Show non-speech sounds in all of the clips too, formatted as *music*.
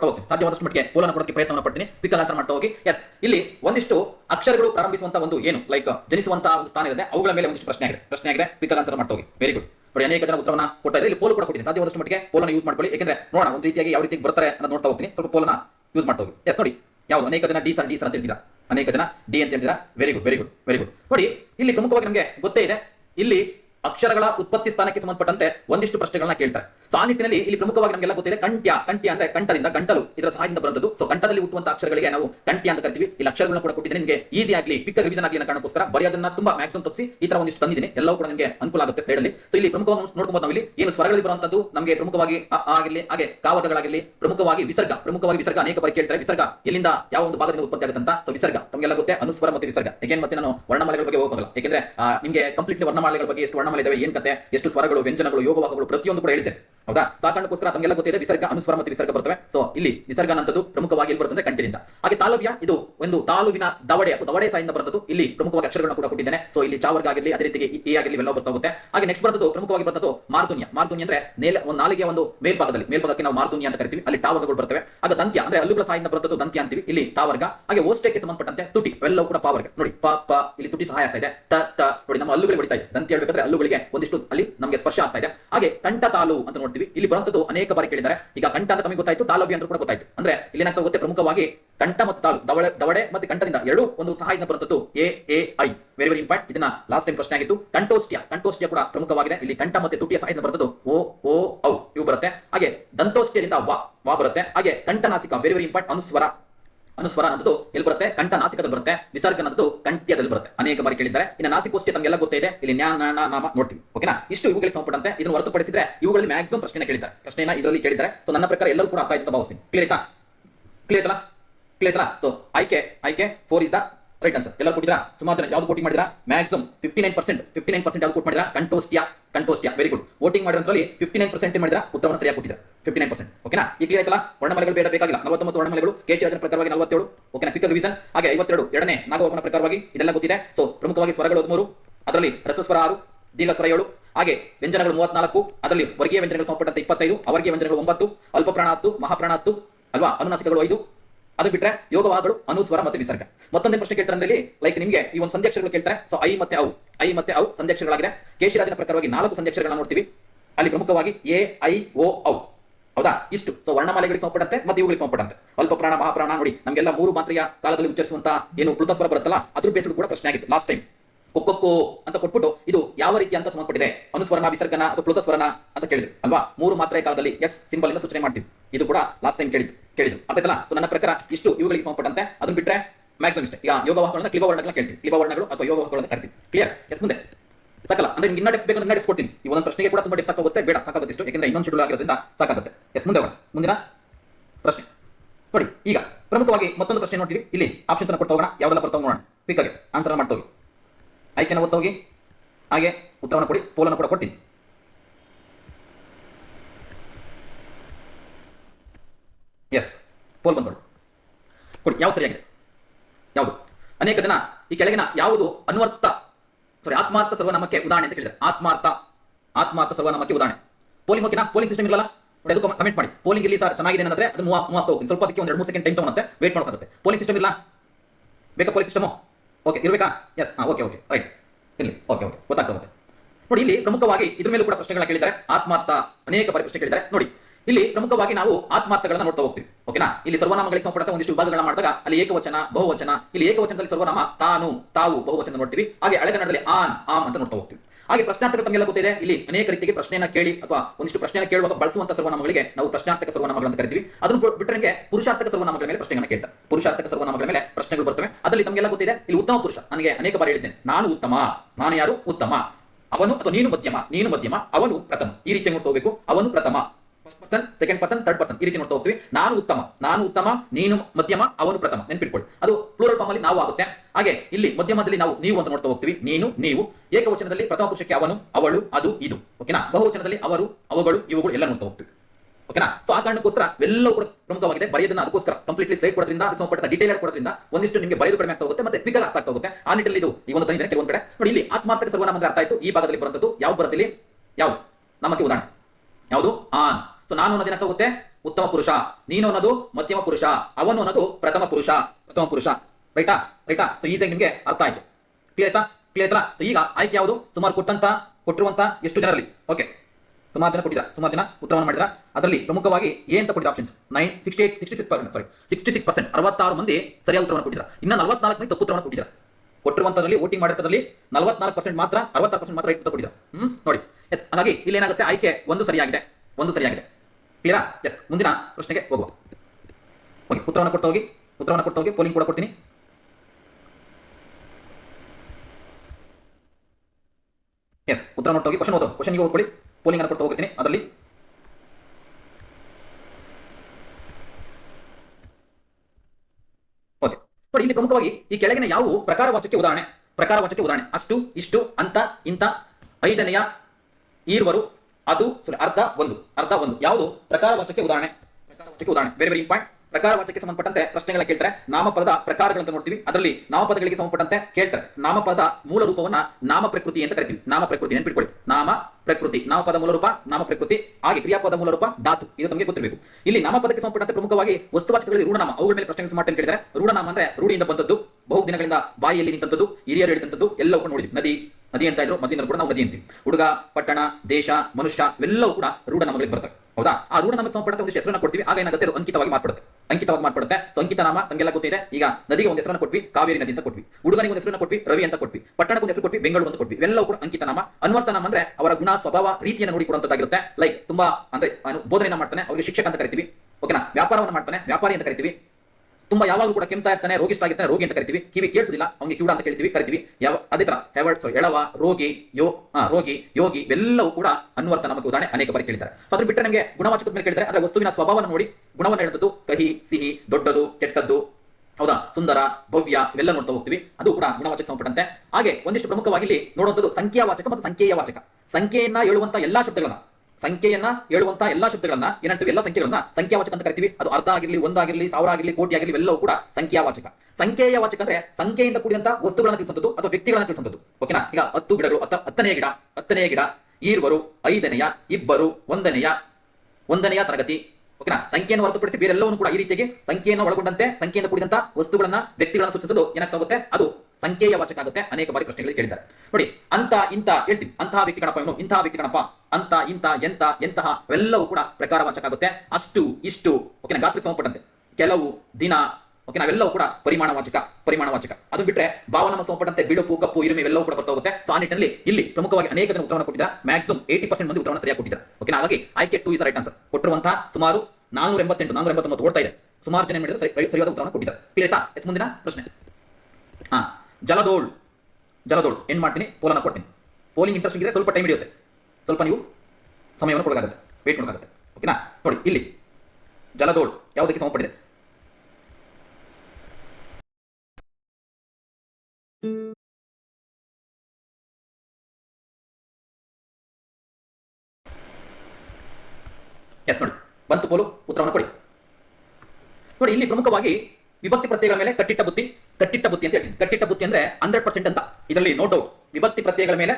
ಕೊಡ್ತಾ ಹೋಗ್ತೀನಿ. ಸಾಧ್ಯವಾದಷ್ಟು ಮಟ್ಟಿಗೆ ಪೋಲನ್ನು ಕೊಡೋಕೆ ಪ್ರಯತ್ನ ಪಡ್ತೀನಿ. ಪಿಕಲ್ ಆನ್ಸರ್ ಮಾಡ್ತಾ ಹೋಗಿ. ಎಸ್ ಇಲ್ಲಿ ಒಂದಿಷ್ಟು ಅಕ್ಷರಗಳು ಪ್ರಾರಂಭಿಸುವಂತ ಒಂದು ಏನು? ಲೈಕ್ ಜನಿಸುವಂತಹ ಒಂದು ಸ್ಥಾನ ಇದೆ ಅವುಗಳ ಮೇಲೆ ಒಂದಿಷ್ಟು ಪ್ರಶ್ನೆ ಆಗಿದೆ. ಪ್ರಶ್ನೆ ಆಗಿದೆ ಪಿಕಲ್ ಆನ್ಸರ್ ಮಾಡ್ತಾ ಹೋಗಿ. ವೆರಿ ಗುಡ್ ನೋಡಿ, ಅನೇಕ ಜನ ಉತ್ತರವನ್ನು ಕೊಡ್ತಾ ಇದ್ದಾರೆ. ಇಲ್ಲಿ ಪೋಲ್ ಕೂಡ ಕೊಟ್ಟಿದ್ದೀನಿ. ಸಾಧ್ಯವಾದಷ್ಟು ಮಟ್ಟಿಗೆ ಪೋಲನ್ನು ಯೂಸ್ ಮಾಡ್ಕೊಳ್ಳಿ. ಯಾಕಂದ್ರೆ ನೋಡೋಣ, ಒಂದು ರೀತಿಯಾಗಿ ಯಾವ ರೀತಿ ಬರ್ತಾರೆ ಅಂತ ನೋಡ್ತಾ ಹೋಗ್ತೀನಿ. ಸ್ವಲ್ಪ ಪೋಲನ್ನ ಯೂಸ್ ಮಾಡ್ತಾ ಹೋಗಿ. ಎಸ್ ನೋಡಿ, ಯಾವುದು? ಅನೇಕ ಜನ ಡಿ ಸರ್ ಡಿ ಸರ್ ಅಂತ ಹೇಳ್ತೀರಾ? ಅನೇಕ ಜನ ಡಿ ಅಂತ ಹೇಳ್ತೀರಾ? Very good very good very good ನೋಡಿ, ಇಲ್ಲಿ ಪ್ರಮುಖವಾಗಿ ನಮಗೆ ಗೊತ್ತೇ ಇದೆ. ಇಲ್ಲಿ ಅಕ್ಷರಗಳ ಉತ್ಪತ್ತಿ ಸ್ಥಾನಕ್ಕೆ ಸಂಬಂಧಪಟ್ಟಂತೆ ಒಂದಿಷ್ಟು ಪ್ರಶ್ನೆಗಳನ್ನ ಕೇಳ್ತಾರೆ. ಆ ನಿಟ್ಟಿನಲ್ಲಿ ಇಲ್ಲಿ ಪ್ರಮುಖವಾಗಿ ನಮಗೆಲ್ಲ ಗೊತ್ತಿದೆ ಕಂಠ್ಯ. ಕಂಠ್ಯ ಅಂದ್ರೆ ಕಂಠದಿಂದ ಗಂಟಲು ಇದರ ಸಹಾಯದಿಂದ ಬರುವಂತದ್ದು ಸೊ ಕಂಠದಲ್ಲಿ ಹುಟ್ಟುವಂತ ಅಕ್ಷರಗಳಿಗೆ ನಾವು ಕಂಠ್ಯ ಅಂತ ಕರಿತೀವಿ. ಇಲ್ಲಿ ಅಕ್ಷರಗಳನ್ನ ಕೂಡ ಕೊಟ್ಟಿದ್ದೀನಿ. ನಿಮಗೆ ಈಸಿ ಆಗಲಿ ಕ್ವಿಕ್ ರಿವಿಷನ್ ಆಗಲಿ ಕಾರಣಕ್ಕೋಸ್ಕರ ಬರೆಯೋದನ್ನ ತುಂಬಾ ಮ್ಯಾಕ್ಸಿಮಮ್ ತಪ್ಪಿಸಿ ಈ ತರ ಒಂದಿಷ್ಟು ತಂದಿದ್ದೀನಿ. ಎಲ್ಲವೂ ಕೂಡ ನಿಮಗೆ ಅನುಕೂಲ ಆಗುತ್ತೆ ಸ್ಲೈಡ್ ಅಲ್ಲಿ. ಸೊ ಇಲ್ಲಿ ಪ್ರಮುಖವಾಗಿ ನೋಡ್ಕೊಂಡು ನಾವು ಇಲ್ಲಿ ಏನು ಸ್ವರಗಳಲ್ಲಿ ಬರುವಂತದ್ದು ನಮಗೆ ಪ್ರಮುಖವಾಗಿ ಆಗಿರಲಿ ಹಾಗೆ ಕಾವಕಗಳಾಗಿರ್ಲಿ ಪ್ರಮುಖವಾಗಿ ವಿಸರ್ಗ. ಪ್ರಮುಖವಾಗಿ ವಿಸರ್ಗ ಅನೇಕ ಬಾರಿ ಕೇಳ್ತಾರೆ. ವಿಸರ್ಗ ಎಲ್ಲಿಂದ ಯಾವ ಒಂದು ಭಾಗದಿಂದ ಉತ್ಪತ್ತಿ ಆಗುತ್ತಂತ? ಸೊ ವಿಸರ್ಗ. ತಮಗೆಲ್ಲ ಗೊತ್ತೆ? ಅನುಸ್ವರ ಮತ್ತು ವಿಸರ್ಗ. ಏಕೆನ್ ಮತ್ತೆ ನಾನು ವರ್ಣಮಾಲೆಗಳ ಬಗ್ಗೆ ಹೋಗಲ್ಲ ಯಾಕಂದ್ರೆ ಆ, ನಿಮಗೆ ಕಂಪ್ಲೀಟ್ಲಿ ವರ್ಣಮಾಲೆಗಳ ಬಗ್ಗೆ ಎಷ್ಟು ವರ್ಣಮಾಲೆ ಇದಾವೆ ಏನ್ ಕತೆ ಎಷ್ಟು ಸ್ವರಗಳು ವ್ಯಂಜನಗಳು ಯೋಗವಾಗಗಳು ಪ್ರತಿಯೊಂದು ಕೂಡ ಹೇಳ್ತೇನೆ. ಹೌದಾ? ಸಾಕಾರಣಕ್ಕೋಸ್ಕರ ತಮಗೆಲ್ಲ ಗೊತ್ತಿದೆ, ವಿಸರ್ಗ, ಅನುಸ್ವರ ಮತ್ತು ವಿಸರ್ಗ ಬರ್ತವೆ ಸೊ ಇಲ್ಲಿ ವಿಸರ್ಗ ಅಂತದ್ದು ಪ್ರಮುಖವಾಗಿ ಎಲ್ಲಿ ಬರ್ತದೆ ಕಂಠದಿಂದ ಹಾಗೆ ತಾಲವ್ಯ, ಇದು ಒಂದು ತಾಲುವಿನ ದವಡೆ ಅಥವಾ ದವಡೆ ಸಾಯಿಂದ ಬರ್ತದ್ದು ಇಲ್ಲಿ ಪ್ರಮುಖವಾಗಿ ಅಕ್ಷರಗಳನ್ನು ಕೂಡ ಕೊಟ್ಟಿದ್ದೇನೆ. ಸೊ ಇಲ್ಲಿ ಚಾವರ್ಗ ಆಗಿರಲಿ, ಅದೇ ರೀತಿಗೆ ಈ ಆಗಿರಲಿ ಇವೆಲ್ಲ ಬರ್ತಾ ಹೋಗುತ್ತೆ. ಹಾಗೆ ನೆಕ್ಸ್ಟ್ ಬರ್ತದ್ದು, ಪ್ರಮುಖವಾಗಿ ಬರ್ತದ್ದು ಮಾರ್ದುನ್ಯ. ಮಾರ್ದುನ್ಯ ಅಂದ್ರೆ ನೇಲ, ಒಂದು ನಾಲಿಗೆ ಒಂದು ಮೇಲ್ಭಾಗದಲ್ಲಿ. ಮೇಲ್ಭಾಗಕ್ಕೆ ನಾವು ಮಾರ್ದುನ್ಯ ಅಂತ ಕರಿತೀವಿ. ಅಲ್ಲಿ ಟಾವರ್ಗಗಳು ಬರ್ತವೆ. ಆಗ ದಂತ್ಯ ಅಂದ್ರೆ ಅಲ್ಲುಗಳ ಸಾಯಿಂದ ಬರ್ತದ್ದು ದಂತ್ಯ ಅಂತೀವಿ. ಇಲ್ಲಿ ತಾವರ್ಗ ಹಾಗೆ ಓಷ್ಟಕ್ಕೆ ಸಂಬಂಧಪಟ್ಟಂತೆ ತುಟಿ. ಎಲ್ಲವೂ ಕೂಡ ಪಾವರ್ಗ ನೋಡಿ, ಪ ಪ, ಇಲ್ಲಿ ತುಟಿ ಸಹಾಯ ಆಗ್ತಾ ಇದೆ. ತ ತ. ನೋಡಿ, ನಮ್ಮ ಅಲ್ಲುಗಳಿಗೆ ಹೊಡಿತಾ ಇದೆ. ದಂತ್ಯ ಹೇಳ್ಬೇಕಾದ್ರೆ ಅಲ್ಲುಗಳಿಗೆ ಒಂದಿಷ್ಟು ಅಲ್ಲಿ ನಮಗೆ ಸ್ಪರ್ಶ ಆಗ್ತಾ ಇದೆ. ಹಾಗೆ ಕಂಠ ತಾಲು ಅಂತ ನೋಡ್ತೀವಿ. ಇಲ್ಲಿ ಬರುವಂತದ್ದು ಅನೇಕ ಬಾರಿ ಕೇಳಿದ್ದಾರೆ. ಈಗ ಕಂಠ ಅಂತ ತಮಗೆ ಗೊತ್ತಾಯ್ತು, ತಾಲವ್ಯ ಅಂತ ಕೂಡ ಗೊತ್ತಾಯ್ತು. ಅಂದ್ರೆ ಇಲ್ಲಿ ಏನಾಗ್ತಾ ಹೋಗುತ್ತೆ ಪ್ರಮುಖವಾಗಿ ಕಂಠ ಮತ್ತು ತಾಲು ದವಳೆ ದವಡೆ ಮತ್ತು ಕಂಠದಿಂದ ಎರಡು ಒಂದು ಸಹಾಯದಿಂದ ಬರುತ್ತದ್ದು ಎ ಎ, ಐ. ವೆರಿ ವೆರಿ ಇಂಪಾರ್ಟೆಂಟ್ ಇದನ್ನ ಲಾಸ್ಟ್ ಟೈಮ್ ಪ್ರಶ್ನೆ ಆಗಿತ್ತು. ಕಂಠೋಷ್ಟ್ಯ ಕಂಠೋಷ್ಟ್ಯ ಕೂಡ ಪ್ರಮುಖವಾಗಿದೆ. ಇಲ್ಲಿ ಕಂಠ ಮತ್ತೆ ತುಟಿಯ ಸಹಾಯದಿಂದ ಬರ್ತದ್ದು ಓ ಓ, ಔ. ಇವು ಬರುತ್ತೆ. ಹಾಗೆ ದಂತೋಷ್ಟ್ಯದಿಂದ ವಾ ವಾ ಬರುತ್ತೆ. ಹಾಗೆ ಕಂಠನಾಸಿಕ ವೆರಿ ವೆರಿ ಇಂಪಾರ್ಟೆಂಟ್ ಅನುಸ್ವರ ಅನುಸ್ವರ ಅನ್ನೋದು ಎಲ್ಲಿ ಬರುತ್ತೆ? ಕಂಠ ನಾಸಿಕದಲ್ಲಿ ಬರುತ್ತೆ. ವಿಸರ್ಗ ಅನ್ನೋದು ಕಂಠ್ಯದಲ್ಲಿ ಬರುತ್ತೆ. ಅನೇಕ ಬಾರಿ ಕೇಳಿದ್ದಾರೆ. ಇನ್ನು ನಾಸಿಕೋಷ್ಠಿ ತಮಗೆಲ್ಲ ಗೊತ್ತಿದೆ ಇಲ್ಲಿ ನ್ಯಾ ನ, ನ, ನಾಮ ನೋಡ್ತೀವಿ. ಓಕೆನಾ? ಇಷ್ಟು ಇವುಗಳಿಗೆ ಸಂಬಂಧಪಟ್ಟಂತೆ ಇದನ್ನು ಹೊರತುಪಡಿಸಿದ್ರೆ ಇವುಗಳಲ್ಲಿ ಮ್ಯಾಕ್ಸಿಮಮ್ ಪ್ರಶ್ನೆ ಕೇಳಿದ್ದಾರೆ. ಪ್ರಶ್ನೆನ ಇದರಲ್ಲಿ ಕೇಳಿದ್ದಾರೆ. ಸೊ ನನ್ನ ಪ್ರಕಾರ ಎಲ್ಲರೂ ಕೂಡ ಅರ್ಥ ಆಯ್ತು ಭಾವಿಸ್ತೀನಿ. ಕ್ಲಿಯರ್ ಕ್ಲಿಯರ್ ಕ್ಲಿಯರ್ ಸೊ ಆಯ್ಕೆ ಆಯ್ಕೆ four is the right answer ಎಲ್ಲರೂ ಕೊಟ್ಟಿದ್ರಾ ಸುಮಾರು ಜನ ಯಾವ್ದು ವೋಟಿಂಗ್ ಮಾಡಿದ್ರಾ maximum fifty nine percent fifty nine percent ಯಾವ್ದು ಕೊಟ್ಟು ಮಾಡಿದ್ರಾ ಕಂಟೋಸ್ಟಿಯಾ ಕಂಟೋಸ್ಟಿಯಾ ವೆರಿ ಗುಡ್ ವೋಟಿಂಗ್ ಮಾಡಿರೋದ್ರಲ್ಲಿ ಫಿಫ್ಟಿ ನೈನ್ ಪರ್ಸೆಂಟ್ ಮಾಡಿದ್ರಾ ಉತ್ತರವನ್ನು ಸರಿಯಾಗಿ ಕೊಟ್ಟಿದ್ದಾರೆ. ಫಿಫ್ಟಿ ನೈನ್ ಪರ್ಸೆಂಟ್ ಓಕೆನಾ ಈ ಕ್ಲಿಯರ್ ಆಯ್ತಲ್ಲ? ವರ್ಣಮಲೆಗಳು ಬೇಡ, ಬೇಕಾಗಿಲ್ಲ. ನಲವತ್ತೊಂಬತ್ತು ವರ್ಣಮಲೆಗಳು ಅದರ ಪ್ರಕಾರವಾಗಿ ನಲವತ್ತೇಳು. ಓಕೆನಾ ಕ್ವಿಕ್ ರಿವಿಷನ್ ಹಾಗೆ ಐವತ್ತೆರಡು, ಎರಡನೇ ನಾಗೋಪನ ಪ್ರಕಾರವಾಗಿ ಇದೆಲ್ಲ ಗೊತ್ತಿದೆ. ಸೊ ಪ್ರಮುಖವಾಗಿ ಸ್ವರಗಳು ಹದಿಮೂರು ಅದರಲ್ಲಿ ರಸಸ್ವರ ಆರು, ದೀರ್ಘ ಸ್ವರ ಏಳು. ಹಾಗೆ ವ್ಯಂಜನಗಳು ಮೂವತ್ನಾಲ್ಕು. ಅದರಲ್ಲಿ ವರ್ಗೀಯ ವ್ಯಂಜನಗಳು ಸಂಪಟ್ಟಂತೆ ಇಪ್ಪತ್ತೈದು, ಅವರ್ಗೀಯ ವ್ಯಂಜನಗಳು ಒಂಬತ್ತು ಅಲ್ಪ ಪ್ರಾಣ ಹತ್ತು, ಮಹಾಪ್ರಾಣ ಹತ್ತು, ಅಲ್ವಾ? ಅನುನಾಸಿಕಗಳು ಐದು. ಅದು ಬಿಟ್ರೆ ಯೋಗವಾದಗಳು ಅನುಸ್ವರ ಮತ್ತು ವಿಸರ್ಗ ಮತ್ತೊಂದೇ ಪ್ರಶ್ನೆ ಕೇಳ್ತಾರೆ ಲೈಕ್ ನಿಮಗೆ ಈ ಒಂದು ಸಂಧ್ಯಕ್ಷರಗಳು ಕೇಳ್ತಾರೆ. ಸೊ ಐ ಮತ್ತೆ ಅವು. ಐ ಮತ್ತೆ ಅವು ಸಂಧ್ಯಕ್ಷರಗಳಾಗಿದೆ. ಕೇಶಿರಾಜನ ಪ್ರಕಾರವಾಗಿ ನಾಲ್ಕು ಸಂಧ್ಯಕ್ಷರಗಳನ್ನ ನೋಡ್ತೀವಿ. ಅಲ್ಲಿ ಪ್ರಮುಖವಾಗಿ ಎ, ಐ, ಓ, ಔ. ಹೌದಾ? ಇಷ್ಟು. ಸೊ ವರ್ಣಮಾಲೆಗಳಿಗೆ ಸಂಬಂಧಪಟ್ಟಂತೆ ಮತ್ತೆ ಇವುಗಳಿಗೆ ಸಂಬಂಧಪಟ್ಟಂತೆ. ಅಲ್ಪ ಪ್ರಾಣ ಮಹಾಪ್ರಾಣ ನೋಡಿ, ನಮಗೆಲ್ಲ ಮೂರು ಮಾತ್ರೆಯ ಕಾಲದಲ್ಲಿ ಉಚ್ಚರಿಸುವಂತ ಏನು ಪ್ಲುತಸ್ವರ ಬರುತ್ತಲ್ಲ, ಅದ್ರ ಬೇಸ್ಡ್ ಕೂಡ ಪ್ರಶ್ನೆ ಆಗಿತ್ತು ಲಾಸ್ಟ್ ಟೈಮ್ ಕೊಕ್ಕೊಕ್ಕೋ ಅಂತ ಕೊಟ್ಬಿಟ್ಟು ಇದು ಯಾವ ರೀತಿ ಅಂತ ಸಂಬಂಧಪಟ್ಟಿದೆ? ಅನುಸ್ವರನ ವಿಸರ್ಗನ ಅಥವಾ ಪ್ಲುತಸ್ವರನ ಅಂತ ಕೇಳಿದ್ರು, ಅಲ್ವಾ? ಮೂರು ಮಾತ್ರೆಯ ಕಾಲದಲ್ಲಿ ಎಸ್ ಸಿಂಬಲ್ ಇಂದ ಸೂಚನೆ ಮಾಡ್ತೀವಿ. ಇದು ಕೂಡ ಲಾಸ್ಟ್ ಟೈಮ್ ಕೇಳಿದ್ರು ಕೇಳಿದ್ರು ಅರ್ಥಾಯ್ತಲ್ಲ ಸೊ ನನ್ನ ಪ್ರಕಾರ ಇಷ್ಟು ಇವುಗಳಿಗೆ ಸಂಬಂಧಪಟ್ಟಂತೆ ಅದನ್ನ ಬಿಟ್ರೆ ಮ್ಯಾಕ್ಸಿಮಮ್ ಇಷ್ಟೇ. ಈಗ ಯೋಗವಾಹಗಳನ್ನ ಕ್ಲಿಬ ವರ್ಣಗಳನ್ನ ಕೇಳ್ತೀವಿ. ಕ್ಲಿಬ ವರ್ಣಗಳು ಅಥವಾ ಯೋಗವಾಹಗಳನ್ನ ಕರಿತೀವಿ. ಕ್ಲಿಯರ್ ಎಸ್ ಮುಂದೆ. ಸಾಕಲ್ಲ? ಅಂದ್ರೆ ನಿಮ್ಗೆ ಇನ್ನೂ ಬೇಕಂದ್ರೆ ಬೇಕು ಇನ್ನೂ ಕೊಡ್ತೀನಿ. ಈ ಒಂದು ಪ್ರಶ್ನೆಗೆ ಕೂಡ ತುಂಬಾ ಡೆಪ್ ಆಗುತ್ತೆ ಬೇಡ, ಸಾಕಾಗುತ್ತೆ ಇಷ್ಟು. ಯಾಕಂದ್ರೆ ಇನ್ನೊಂದು ಶೆಡ್ಯೂಲ್ ಆಗಿರೋದ್ರಿಂದ ಸಾಕಾಗುತ್ತೆ. ಎಸ್ ಮುಂದೆ ಹೋಗೋಣ. ಮುಂದಿನ ಪ್ರಶ್ನೆ. ನೋಡಿ, ಈಗ ಪ್ರಮುಖವಾಗಿ ಮತ್ತೊಂದು ಪ್ರಶ್ನೆ ನೋಡ್ತೀವಿ. ಇಲ್ಲಿ ಆಪ್ಷನ್ಸ್ ಅನ್ನು ಕೊಡ್ತಾ ಹೋಗೋಣ. ಯಾವ್ದೆಲ್ಲ ಬರ್ತಾ ನೋಡೋಣ ಕ್ವಿಕ್ ಆಗಿ. ಆನ್ಸರ್ ಮಾಡ್ತಾ ಹೋಗಿ. ಆಯ್ಕೆನ ಒತ್ತ ಹೋಗಿ? ಹಾಗೆ ಉತ್ತರವನ್ನು ಕೊಡಿ, ಪೋಲನ್ನು ಕೂಡ ಕೊಡ್ತೀನಿ. ಎಸ್ ಪೋಲ್ ಬಂದೋಳು ಕೊಡಿ, ಯಾವ್ದು ಸರಿಯಾಗಿದೆ? ಯಾವುದು? ಅನೇಕ ಜನ ಈ ಕೆಳಗಿನ ಯಾವುದು ಅನ್ವರ್ಥ ಸಾರಿ ಆತ್ಮಾರ್ಥ ಸರ್ವನಾಮಕ್ಕೆ ಉದಾಹರಣೆ ಅಂತ ಕೇಳಿದ್ರೆ ಆತ್ಮಾರ್ಥ ಆತ್ಮಾರ್ಥ ಸರ್ವನಾಮಕ್ಕೆ ಉದಾಹರಣೆ. ಪೋಲಿಂಗ್ ಓಕೆನಾ ಪೋಲಿಂಗ್ ಸಿಸ್ಟಮ್ ಇರಲ್ಲ? ಅದು ಕಮೆಂಟ್ ಮಾಡಿ. ಪೋಲಿಂಗ್ ಇಲ್ಲಿ ಸರ್ ಚೆನ್ನಾಗಿದೆ ಅಂದ್ರೆ ಅದು ಮೂವ ಮೂವತ್ತು ಹೋಗ್ತೀನಿ. ಸ್ವಲ್ಪ ಅದಕ್ಕೆ ಒಂದು ಎರಡು ಮೂರು ಸೆಕೆಂಡ್ ಟೈಮ್ ತಗೊಳುತ್ತೆ ವೇಟ್ ಮಾಡೋಕ್ಕಾಗುತ್ತೆ ಪೋಲಿಂಗ್ ಸಿಸ್ಟಮ್ ಇಲ್ಲ ಬೇಕಾ ಪೋಲಿಂಗ್ ಸಿಸ್ಟಮು ಓಕೆ ಇರಬೇಕಾ? ಎಸ್ ಹಾಂ ಓಕೆ ಓಕೆ ರೈಟ್ ಇಲ್ಲಿ ಓಕೆ ಓಕೆ ಗೊತ್ತಾಗ್ತಾ ಹೋಗುತ್ತೆ. ನೋಡಿ, ಇಲ್ಲಿ ಪ್ರಮುಖವಾಗಿ ಇದ್ರ ಮೇಲೂ ಕೂಡ ಪ್ರಶ್ನೆಗಳನ್ನ ಕೇಳಿದ್ದಾರೆ. ಆತ್ಮಾರ್ಥ ಅನೇಕ ಬಾರಿ ಪ್ರಶ್ನೆ ಕೇಳಿದ್ದಾರೆ. ನೋಡಿ, ಇಲ್ಲಿ ಪ್ರಮುಖವಾಗಿ ನಾವು ಆತ್ಮಾರ್ಥಗಳನ್ನ ನೋಡ್ತಾ ಹೋಗ್ತೀವಿ. ಓಕೆನಾ ಇಲ್ಲಿ ಸರ್ವನಾಮಗಳಿಗೆ ಸಂಪರ್ಕ ಒಂದಿಷ್ಟು ವಿಭಾಗಗಳನ್ನ ಮಾಡಿದಾಗ ಅಲ್ಲಿ ಏಕವಚನ, ಬಹುವಚನ, ಇಲ್ಲಿ ಏಕವಚನದಲ್ಲಿ ಸರ್ವನಾಮ, ತಾನು, ತಾವು, ಬಹುವಚನ ನೋಡ್ತೀವಿ. ಹಾಗೆ ಹಳೆಗನ್ನಡದಲ್ಲಿ ಆನ್, ಆಮ್ ಅಂತ ನೋಡ್ತಾ ಹೋಗ್ತೀವಿ. ಹಾಗೆ ಪ್ರಶ್ನಾರ್ಥಕ ತಮಗೆಲ್ಲ ಗೊತ್ತಿದೆ. ಇಲ್ಲಿ ಅನೇಕ ರೀತಿಗೆ ಪ್ರಶ್ನೆಯನ್ನ ಕೇಳಿ ಅಥವಾ ಒಂದಿಷ್ಟು ಪ್ರಶ್ನೆಯನ್ನು ಕೇಳುವಾಗ ಬಳಸುವಂತ ಸರ್ವನಾಮಗಳಿಗೆ ನಾವು ಪ್ರಶ್ನಾರ್ಥಕ ಸರ್ವನಾಮಗಳು ಅಂತ ಕರಿತೀವಿ. ಅದನ್ನು ಬಿಟ್ಟರೆ ಪುರುಷಾರ್ಥಕ ಸರ್ವನಾಮಗಳ ಮೇಲೆ ಪ್ರಶ್ನೆಗಳನ್ನ ಕೇಳ್ತಾರೆ. ಪುರುಷಾರ್ಥಕ ಸರ್ವನಾಮಗಳ ಮೇಲೆ ಪ್ರಶ್ನೆಗಳು ಬರ್ತವೆ. ಅದರಲ್ಲಿ ತಮಗೆಲ್ಲ ಗೊತ್ತಿದೆ? ಇಲ್ಲಿ ಉತ್ತಮ ಪುರುಷ. ನನಗೆ ಅನೇಕ ಬಾರಿ ಹೇಳಿದ್ದೇನೆ. ನಾನು ಉತ್ತಮ. ನಾನು ಯಾರು? ಉತ್ತಮ. ಅವನು ಅಥವಾ ನೀನು ಮಧ್ಯಮ. ನೀನು ಮಧ್ಯಮ. ಅವನು ಪ್ರಥಮ. ಈ ರೀತಿ ನೋಡ್ತಾ ಹೋಗ್ಬೇಕು ಅವನು ಪ್ರಥಮ. First person second person third person ಈ ರೀತಿ ನೋಡ್ತಾ ಹೋಗ್ತೀವಿ. ನಾನು ಉತ್ತಮ ನಾನು ಉತ್ತಮ, ನೀನು ಮಧ್ಯಮ ಅವನು ಪ್ರಥಮ, ನೆನ್ಪಿಟ್ಕೊಳ್ಳಿ. ಅದು ಪ್ಲೂರಲ್ ಫಾರ್ಮ್ ಅಲ್ಲಿ ನಾವು ಆಗುತ್ತೆ. ಹಾಗೆ ಇಲ್ಲಿ ಮಧ್ಯಮದಲ್ಲಿ ನಾವು ನೀವು ಅಂತ ನೋಡ್ತಾ ಹೋಗ್ತೀವಿ. ನೀನು, ನೀವು, ಏಕವಚನದಲ್ಲಿ ಪ್ರಥಮ ಪುರುಷಕ್ಕೆ ಅವನು, ಅವಳು, ಅದು, ಇದು. ಓಕೆನಾ ಬಹುವಚನದಲ್ಲಿ ಅವರು, ಅವುಗಳು, ಇವುಗಳು ಎಲ್ಲ ನೋಡ್ತಾ ಹೋಗ್ತೀವಿ. ಓಕೆನಾ ಸೊ ಆ ಕಾರಣಕ್ಕೋಸ್ಕರ ಎಲ್ಲವೂ ಕೂಡ ಪ್ರಮುಖವಾಗಿದೆ. ಬರೆಯೋದನ್ನ ಅದಕ್ಕೋಸ್ಕರ ಕಂಪ್ಲೀಟ್ಲಿ ಸ್ಲೈಡ್ ಕೊಡೋದ್ರಿಂದ, ಅದಕ್ಕೆ ಸಂಬಂಧಪಟ್ಟ ಡೀಟೇಲ್ ಕೊಡೋದ್ರಿಂದ ಒಂದಿಷ್ಟು ನಿಮಗೆ ಬರೆದು ಕಡಿಮೆ ಆಗ್ತಾ ಹೋಗುತ್ತೆ, ಮತ್ತೆ ಅರ್ಥ ಆಗ್ತಾ ಹೋಗುತ್ತೆ. ಆ ನಿಟ್ಟಿನಲ್ಲಿ ಇದು ಈ ಒಂದು ತಂದಿದೆ ಕೆಲವೊಂದು ಕಡೆ. ನೋಡಿ, ಇಲ್ಲಿ ಆತ್ಮಾರ್ಥಕ ಸರ್ವನಾಮ ಅಂದ್ರೆ ಅರ್ಥ ಆಯ್ತು. ಈ ಭಾಗದಲ್ಲಿ ಬರುವಂತದ್ದು ಯಾವ ಬರದಲ್ಲಿ ಯಾವ ಯಾವುದು? ನಮಗೆ ಉದಾಹರಣೆ. ಯಾವುದು? ಆನ್. ಸೊ ನಾನು ಅನ್ನೋದೇನಾಗ್ತಾ ಹೋಗುತ್ತೆ? ಉತ್ತಮ ಪುರುಷ. ನೀನು ಅನ್ನೋದು ಮಧ್ಯಮ ಪುರುಷ. ಅವನು ಅನ್ನೋದು ಪ್ರಥಮ ಪುರುಷ. ಪ್ರಥಮ ಪುರುಷ. ರೈಟಾ? ರೈಟಾ? ಸೊ ಈಸಿಯಾಗಿ ನಿಮಗೆ ಅರ್ಥ ಆಯ್ತು. ಕ್ಲಿಯರ್ ಆಯ್ತಾ? ಕ್ಲಿಯರ್ ಆಯ್ತಾ? ಸೊ ಈಗ ಆಯ್ಕೆ ಯಾವುದು? ಸುಮಾರು ಕೊಟ್ಟಂತ, ಕೊಟ್ಟಿರುವಂತ ಎಷ್ಟು ಜನರಲ್ಲಿ? ಓಕೆ ಸುಮಾರು ಜನ ಕೊಟ್ಟಿದ್ದಾರೆ? ಸುಮಾರು ಜನ ಉತ್ತರವನ್ನು ಮಾಡಿದ್ರ ಅದರಲ್ಲಿ ಪ್ರಮುಖವಾಗಿ ಏನ್ ಅಂತ ಕೊಟ್ಟಿದ್ದ options nine sixty eight sixty six percent sorry sixty six percent ಅರವತ್ತಾರು ಮಂದಿ ಸರಿಯಾದ ಉತ್ತರವನ್ನು ಕೊಟ್ಟಿದ್ದಾರೆ? ಇನ್ನ ನಲವತ್ನಾಲ್ಕು ಮಂದಿ ತಪ್ಪು ಉತ್ತರವನ್ನು ಕೊಟ್ಟಿದ್ದಾರೆ? ಕೊಟ್ಟಿರುವಂತದ್ರಲ್ಲಿ ವೋಟಿಂಗ್ ಮಾಡಿರೋದ್ರಲ್ಲಿ ನಲವತ್ನಾಲ್ಕು ಪರ್ಸೆಂಟ್ ಮಾತ್ರ, ಅರವತ್ತಾರು ಪರ್ಸೆಂಟ್ ಮಾತ್ರ ಕೊಟ್ಟಿದ್ದಾರೆ? ಹ್ಮ್? ನೋಡಿ. ಎಸ್ ಹಾಗಾಗಿ ಇಲ್ಲಿ ಏನಾಗುತ್ತೆ? ಆಯ್ಕೆ ಒಂದು ಸರಿಯಾಗಿದೆ. ಒಂದು ಸರಿಯಾಗಿದೆ. ಕ್ಲಿಯರಾ ಎಸ್ ಮುಂದಿನ ಪ್ರಶ್ನೆಗೆ ಹೋಗುವ. ಓಕೆ, ಉತ್ತರವನ್ನು ಕೊಡ್ತಾ ಹೋಗಿ. ಉತ್ತರವನ್ನು ಕೊಡ್ತಾ ಹೋಗಿ. ಪೋಲಿಂಗ್ ಕೂಡ ಕೊಡ್ತೀನಿ. ಎಸ್ ಉತ್ತರ ನೋಡ್ತಾ ಹೋಗಿ. ಕ್ವಶನ್ ಓದೋ. ಕ್ವಶನ್ಗೆ ಓದ್ಕೊಳ್ಳಿ. ಪೋಲಿಂಗ್ ಅನ್ನು ಕೊಡ್ತಾ ಹೋಗ್ತೀನಿ ಅದರಲ್ಲಿ. ಓಕೆ ನೋಡಿ, ಇಲ್ಲಿ ಪ್ರಮುಖವಾಗಿ ಈ ಕೆಳಗಿನ ಯಾವ ಪ್ರಕಾರ ವಾಚಕ್ಕೆ ಉದಾಹರಣೆ? ಪ್ರಕಾರ ವಾಚಕ್ಕೆ ಉದಾಹರಣೆ. ಅಷ್ಟು, ಇಷ್ಟು, ಅಂತ, ಇಂತ, ಐದನೆಯ ಈರ್ವರು ಅದು ಸರಿ, ಅರ್ಧ ಒಂದು ಅರ್ಧ ಒಂದು. ಯಾವುದು? ಪ್ರಕಾರವಾಚಕ್ಕೆ ಉದಾಹರಣೆ. ಪ್ರಕಾರವಾಚಕ್ಕೆ ಉದಾಹರಣೆ. ಬೇರೆ ಬೇರೆ ಇಂಪಾರ್ಟೆಂಟ್ ಪ್ರಕಾರವಾಚಕ್ಕೆ ಸಂಬಂಧಪಟ್ಟಂತೆ ಪ್ರಶ್ನೆಗಳ ಕೇಳ್ತಾರೆ. ನಾಮಪದದ ಪ್ರಕಾರಗಳಂತ ನೋಡ್ತೀವಿ. ಅದರಲ್ಲಿ ನಾಮಪದಗಳಿಗೆ ಸಂಬಂಧಪಟ್ಟಂತೆ ಕೇಳ್ತಾರೆ. ನಾಮಪದ ಮೂಲ ರೂಪವನ್ನ ನಾಮ ಪ್ರಕೃತಿ ಅಂತ ಕರಿತೀವಿ. ನಾಮ ಪ್ರಕೃತಿ ನೆನ್ಪಿಟ್ಕೊಳ್ಳಿ. ನಾಮ ಪ್ರಕೃತಿ. ನಾಮಪದ ಮೂಲ ರೂಪ, ನಾಮ ಪ್ರಕೃತಿ. ಹಾಗೆ ಕ್ರಿಯಾಪದ ಮೂಲ ರೂಪ, ಧಾತು. ಇದು ನಮಗೆ ಗೊತ್ತಿರಬೇಕು. ಇಲ್ಲಿ ನಾಮಪದಕ್ಕೆ ಸಂಬಂಧಪಟ್ಟಂತೆ ಪ್ರಮುಖವಾಗಿ ವಸ್ತುವಾಚಕಗಳಲ್ಲಿ ರೂಢನಾಮ. ಅವುಗಳ ಮೇಲೆ ಪ್ರಶ್ನೆ ಮಾಡ್ತಾ ಕೇಳಿದರೆ. ರೂಢನಾಮ ಅಂದ್ರೆ ರೂಢಿಯಿಂದ ಬಂದದ್ದು ಬಹು ದಿನಗಳಿಂದ ಬಾಯಿಯಲ್ಲಿ ನಿಂತದ್ದು ಹಿರಿಯರು ಹೇಳಿದಂಥದ್ದು ಎಲ್ಲವೂ ನೋಡಿದ್ವಿ. ನದಿ ನದಿ ಅಂತ ಇದ್ರು ಮೊದಲಿಂದ ಕೂಡ ನಾವು ನದಿ ಅಂತೀವಿ. ಹುಡುಗ, ಪಟ್ಟಣ, ದೇಶ, ಮನುಷ್ಯ, ಇವೆಲ್ಲವೂ ಕೂಡ ರೂಢ ನಮಗೆ ಬರ್ತವೆ. ಹೌದಾ? ಆ ರೂಢನಾಮಕ್ಕೆ ಸಂಪಡತ್ತೆ ಒಂದು ಹೆಸರನ್ನ ಕೊಡ್ತೀವಿ, ಆಗ ಏನಾಗುತ್ತೆ? ಅದು ಅಂಕಿತವಾಗಿ ಮಾರ್ಪಡುತ್ತೆ. ಅಂಕಿತವಾಗಿ ಮಾರ್ಪಡುತ್ತೆ. ಸೊ ಅಂಕಿತ ನಾಮ ಗೊತ್ತಿದೆ. ಈಗ ನದಿಗೆ ಒಂದು ಹೆಸರನ್ನ ಕೊಟ್ವಿ, ಕಾವೇರಿ ನದಿ ಅಂತ ಕೊಟ್ವಿ. ಹುಡುಗನಿಗೆ ಒಂದು ಹೆಸರನ್ನ ಕೊಟ್ವಿ, ರವಿ ಅಂತ ಕೊಟ್ವಿ. ಪಟ್ಟಣಕ್ಕೆ ಒಂದು ಹೆಸರು ಕೊಟ್ವಿ, ಬೆಂಗಳೂರು ಅಂತ ಕೊಟ್ವಿ. ಇವೆಲ್ಲವೂ ಕೂಡ ಅಂಕಿತ ನಾಮ ಅನ್ವರ್ತ ನಾಮ ಅಂದ್ರೆ ಅವರ ಗುಣ, ಸ್ವಭಾವ, ರೀತಿಯನ್ನು ನೋಡಿ ಕೊಡುವಂತದ್ದಾಗಿರುತ್ತೆ ಲೈಕ್ ತುಂಬಾ ಅಂದ್ರೆ ಬೋಧನೆಯನ್ನ ಮಾಡ್ತಾನೆ, ಅವರಿಗೆ ಶಿಕ್ಷಕ ಅಂತ ಕರಿತೀವಿ. ಓಕೆನಾ ವ್ಯಾಪಾರವನ್ನು ಮಾಡ್ತಾನೆ, ವ್ಯಾಪಾರಿ ಅಂತ ಕರಿತೀವಿ. ತುಂಬಾ ಯಾವಾಗಲೂ ಕೂಡ ಕೆಮ್ತಾ ಇರ್ತಾನೆ ರೋಗಿಷ್ಟ ಆಗಿರ್ತಾನೆ, ರೋಗಿ ಅಂತ ಕರಿತೀವಿ. ಕಿವಿ ಕೇಳಿಸೋದಿಲ್ಲ, ಅವ್ನಿಗೆ ಕಿವುಡ ಅಂತ ಕೇಳ್ತೀವಿ, ಕರಿತೀವಿ. ಯಾವ, ಅದೇ ತರ ಹೆವರ್ಡ್ಸ್ ಎಳವ, ರೋಗಿ, ಯೋ ರೋಗಿ, ಯೋಗಿ, ಇವೆಲ್ಲವೂ ಕೂಡ ಅನ್ವರ್ಥ ನಮಗೆ ಉದಾಹರಣೆ ಅನೇಕ ಬಾರಿ ಕೇಳಿದ್ದಾರೆ. ಅದ್ರ ಬಿಟ್ಟರೆ ನಮಗೆ ಗುಣವಾಚಕದ ಮೇಲೆ ಕೇಳಿದರೆ ಅದರ ವಸ್ತುವಿನ ಸ್ವಭಾವವನ್ನು ನೋಡಿ, ಗುಣವನ್ನು ಹೇಳಿದ್ದು ಕಹಿ, ಸಿಹಿ, ದೊಡ್ಡದು, ಕೆಟ್ಟದ್ದು, ಹೌದಾ, ಸುಂದರ, ಭವ್ಯ, ಇವೆಲ್ಲ ನೋಡ್ತಾ ಹೋಗ್ತೀವಿ. ಅದು ಕೂಡ ಗುಣವಾಚಕ ಸಂಪಟ್ಟಂತೆ ಹಾಗೆ ಒಂದಿಷ್ಟು ಪ್ರಮುಖವಾಗಿ ಇಲ್ಲಿ ನೋಡುವಂಥದ್ದು ಸಂಖ್ಯಾವಾಚಕ ಮತ್ತು ಸಂಖ್ಯೆಯ ವಾಚಕ ಸಂಖ್ಯೆಯನ್ನ ಹೇಳುವಂತಹ ಎಲ್ಲಾ ಶಬ್ದಗಳನ್ನ. ಸಂಖ್ಯೆಯನ್ನ ಹೇಳುವಂತಹ ಎಲ್ಲಾ ಶಬ್ದಗಳನ್ನ ಏನಂತೀವಿ ಎಲ್ಲ ಸಂಖ್ಯೆಗಳನ್ನ, ಸಂಖ್ಯಾವಾಚಕ ಅಂತ ಕರಿತೀವಿ. ಅದು ಅರ್ಧ ಆಗಿರ್ಲಿ ಒಂದಾಗಿರ್ಲಿ ಸಾವಿರ ಆಗಿರ್ಲಿ, ಕೋಟಿ ಆಗಿರ್ಲಿ, ಇವೆಲ್ಲವೂ ಕೂಡ ಸಂಖ್ಯಾವಾಚಕ. ಸಂಖ್ಯೆಯ ವಾಚಕ ಅಂದ್ರೆ ಸಂಖ್ಯೆಯಿಂದ ಕೂಡಿದಂತಹ ವಸ್ತುಗಳನ್ನ ತಿಳಿಸಂತದ್ದು ಅಥವಾ ವ್ಯಕ್ತಿಗಳನ್ನ ತಿಳಿಸುವಂಥದ್ದು ಓಕೆನಾ ಈಗ ಹತ್ತು ಗಿಡಗಳು, ಹತ್ತ, ಹತ್ತನೆಯ ಗಿಡ ಹತ್ತನೆಯ ಗಿಡ, ಈರ್ವರು, ಐದನೆಯ, ಇಬ್ಬರು, ಒಂದನೆಯ ಒಂದನೆಯ ತರಗತಿ. ಓಕೆನಾ ಸಂಖ್ಯೆಯನ್ನು ಹೊರತುಪಡಿಸಿ ಬೇರೆಲ್ಲವನ್ನು ಕೂಡ ಈ ರೀತಿಯಾಗಿ ಸಂಖ್ಯೆಯನ್ನು ಒಳಗೊಂಡಂತೆ, ಸಂಖ್ಯೆಯಿಂದ ಕೂಡಿದಂತ ವಸ್ತುಗಳನ್ನ ವ್ಯಕ್ತಿಗಳನ್ನು ಸೂಚಿಸಲು ಏನಾಗ್ತಾಗುತ್ತೆ ಅದು ಸಂಖ್ಯೆಯ ವಾಚಕ ಆಗುತ್ತೆ, ಅನೇಕ ಬಾರಿ ಪ್ರಶ್ನೆಗಳಿಗೆ ಕೇಳಿದ್ದಾರೆ. ನೋಡಿ, ಅಂತ, ಇಂತ ಹೇಳ್ತೀವಿ ಅಂತಹ ವ್ಯಕ್ತಿ ಗಣಪ ಇವನು ಇಂತಹ ವ್ಯಕ್ತಿ ಗಣಪ ಅಂತ ಇಂತ ಎಂತ ಎಂತಹ ಎಲ್ಲವೂ ಕೂಡ ಪ್ರಕಾರ ವಾಚಕ ಆಗುತ್ತೆ. ಅಷ್ಟು, ಇಷ್ಟು ಓಕೆನಾ ಗಾತ್ರಕ್ಕೆ ಸಂಬಂಧಪಟ್ಟಂತೆ. ಕೆಲವು ದಿನ ಓಕೆ ನಾವೆಲ್ಲವೂ ಕೂಡ ಪರಿಮಾಣವಾಚಕ ಪರಿಮಾಣವಾಚಕ. ಪರಿಮಾಣ ವಾಚಕ ಅದು ಬಿಟ್ರೆ ಭಾವನಾಮ ಸಂಪಟಂತೆ ಬಿಳುಪು ಕಪ್ಪು, ಇರುಮೆ ಇವೆಲ್ಲವೂ ಕೂಡ ಬರ್ತಾ ಹೋಗುತ್ತೆ. ಸೊ ಆ ನಿಟ್ಟಿನಲ್ಲಿ ಇಲ್ಲಿ ಪ್ರಮುಖವಾಗಿ ಅನೇಕ ಜನ ಉತ್ತರವನ್ನು ಕೊಟ್ಟಿದ್ದ ಮ್ಯಾಕ್ಸಿಮಮ್ ಏಟಿ ಪರ್ಸೆಂಟ್ ಮಂದಿ ಉತ್ತರವನ್ನು ಸರಿಯಾಗಿ ಕೊಟ್ಟಿದ್ದಾರೆ. ಓಕೆ ಹಾಗಾಗಿ ಆಯ್ಕೆ ಟು ಇಸ್ ರೈಟ್ ಆನ್ಸರ್ ಕೊಟ್ಟಿರುವಂತಹ ಸುಮಾರು ನಾನೂರ ಎಂಬತ್ತೆಂಟು ನಾನೂರ ಎಂಬತ್ತೊಂಬತ್ತು ಓಡ್ತಾ ಇದೆ. ಸುಮಾರು ಜನ ಮಾಡಿದ್ರೆ ಸರಿಯಾದ ಉತ್ತರವನ್ನು ಕೊಟ್ಟಿದ್ದಾರೆ. ಕ್ಲಿಯರ್ ಎಸ್ ಮುಂದಿನ ಪ್ರಶ್ನೆ. ಹಾ, ಜಲದೋಳ್ ಜಲದೋಳ್. ಏನ್ ಮಾಡ್ತೀನಿ? ಪೋಲನ್ನು ಕೊಡ್ತೀನಿ. ಪೋಲಿಂಗ್ ಇಂಟ್ರೆಸ್ಟ್ ಇದ್ರೆ ಸ್ವಲ್ಪ ಟೈಮ್ ಹಿಡಿಯುತ್ತೆ. ಸ್ವಲ್ಪ ನೀವು ಸಮಯವನ್ನು ಕೊಡಬೇಕಾಗುತ್ತೆ ವೇಟ್ ಮಾಡಬೇಕಾಗುತ್ತೆ ಓಕೆನಾ ನೋಡಿ, ಇಲ್ಲಿ ಜಲದೋಳ್ ಯಾವುದಕ್ಕೆ ಸಂಬಂಧಪಟ್ಟಿದೆ? ಎಸ್ ನೋಡಿ. ಬಂತು ಪೋಲು, ಉತ್ತರವನ್ನು ಕೊಡಿ. ನೋಡಿ, ಇಲ್ಲಿ ಪ್ರಮುಖವಾಗಿ ವಿಭಕ್ತಿ ಪ್ರತ್ಯಯಗಳ ಮೇಲೆ ಕಟ್ಟಿಟ್ಟ ಬುತ್ತಿ ಕಟ್ಟಿಟ್ಟ ಬುತ್ತಿ ಅಂತ ಹೇಳಿ ಕಟ್ಟಿಟ್ಟ ಬುತ್ತಿ ಅಂದ್ರೆ ಹಂಡ್ರೆಡ್ ಪರ್ಸೆಂಟ್ ಅಂತ. ಇದರಲ್ಲಿ ನೋ ಡೌಟ್ ವಿಭಕ್ತಿ ಪ್ರತ್ಯಯಗಳ ಮೇಲೆ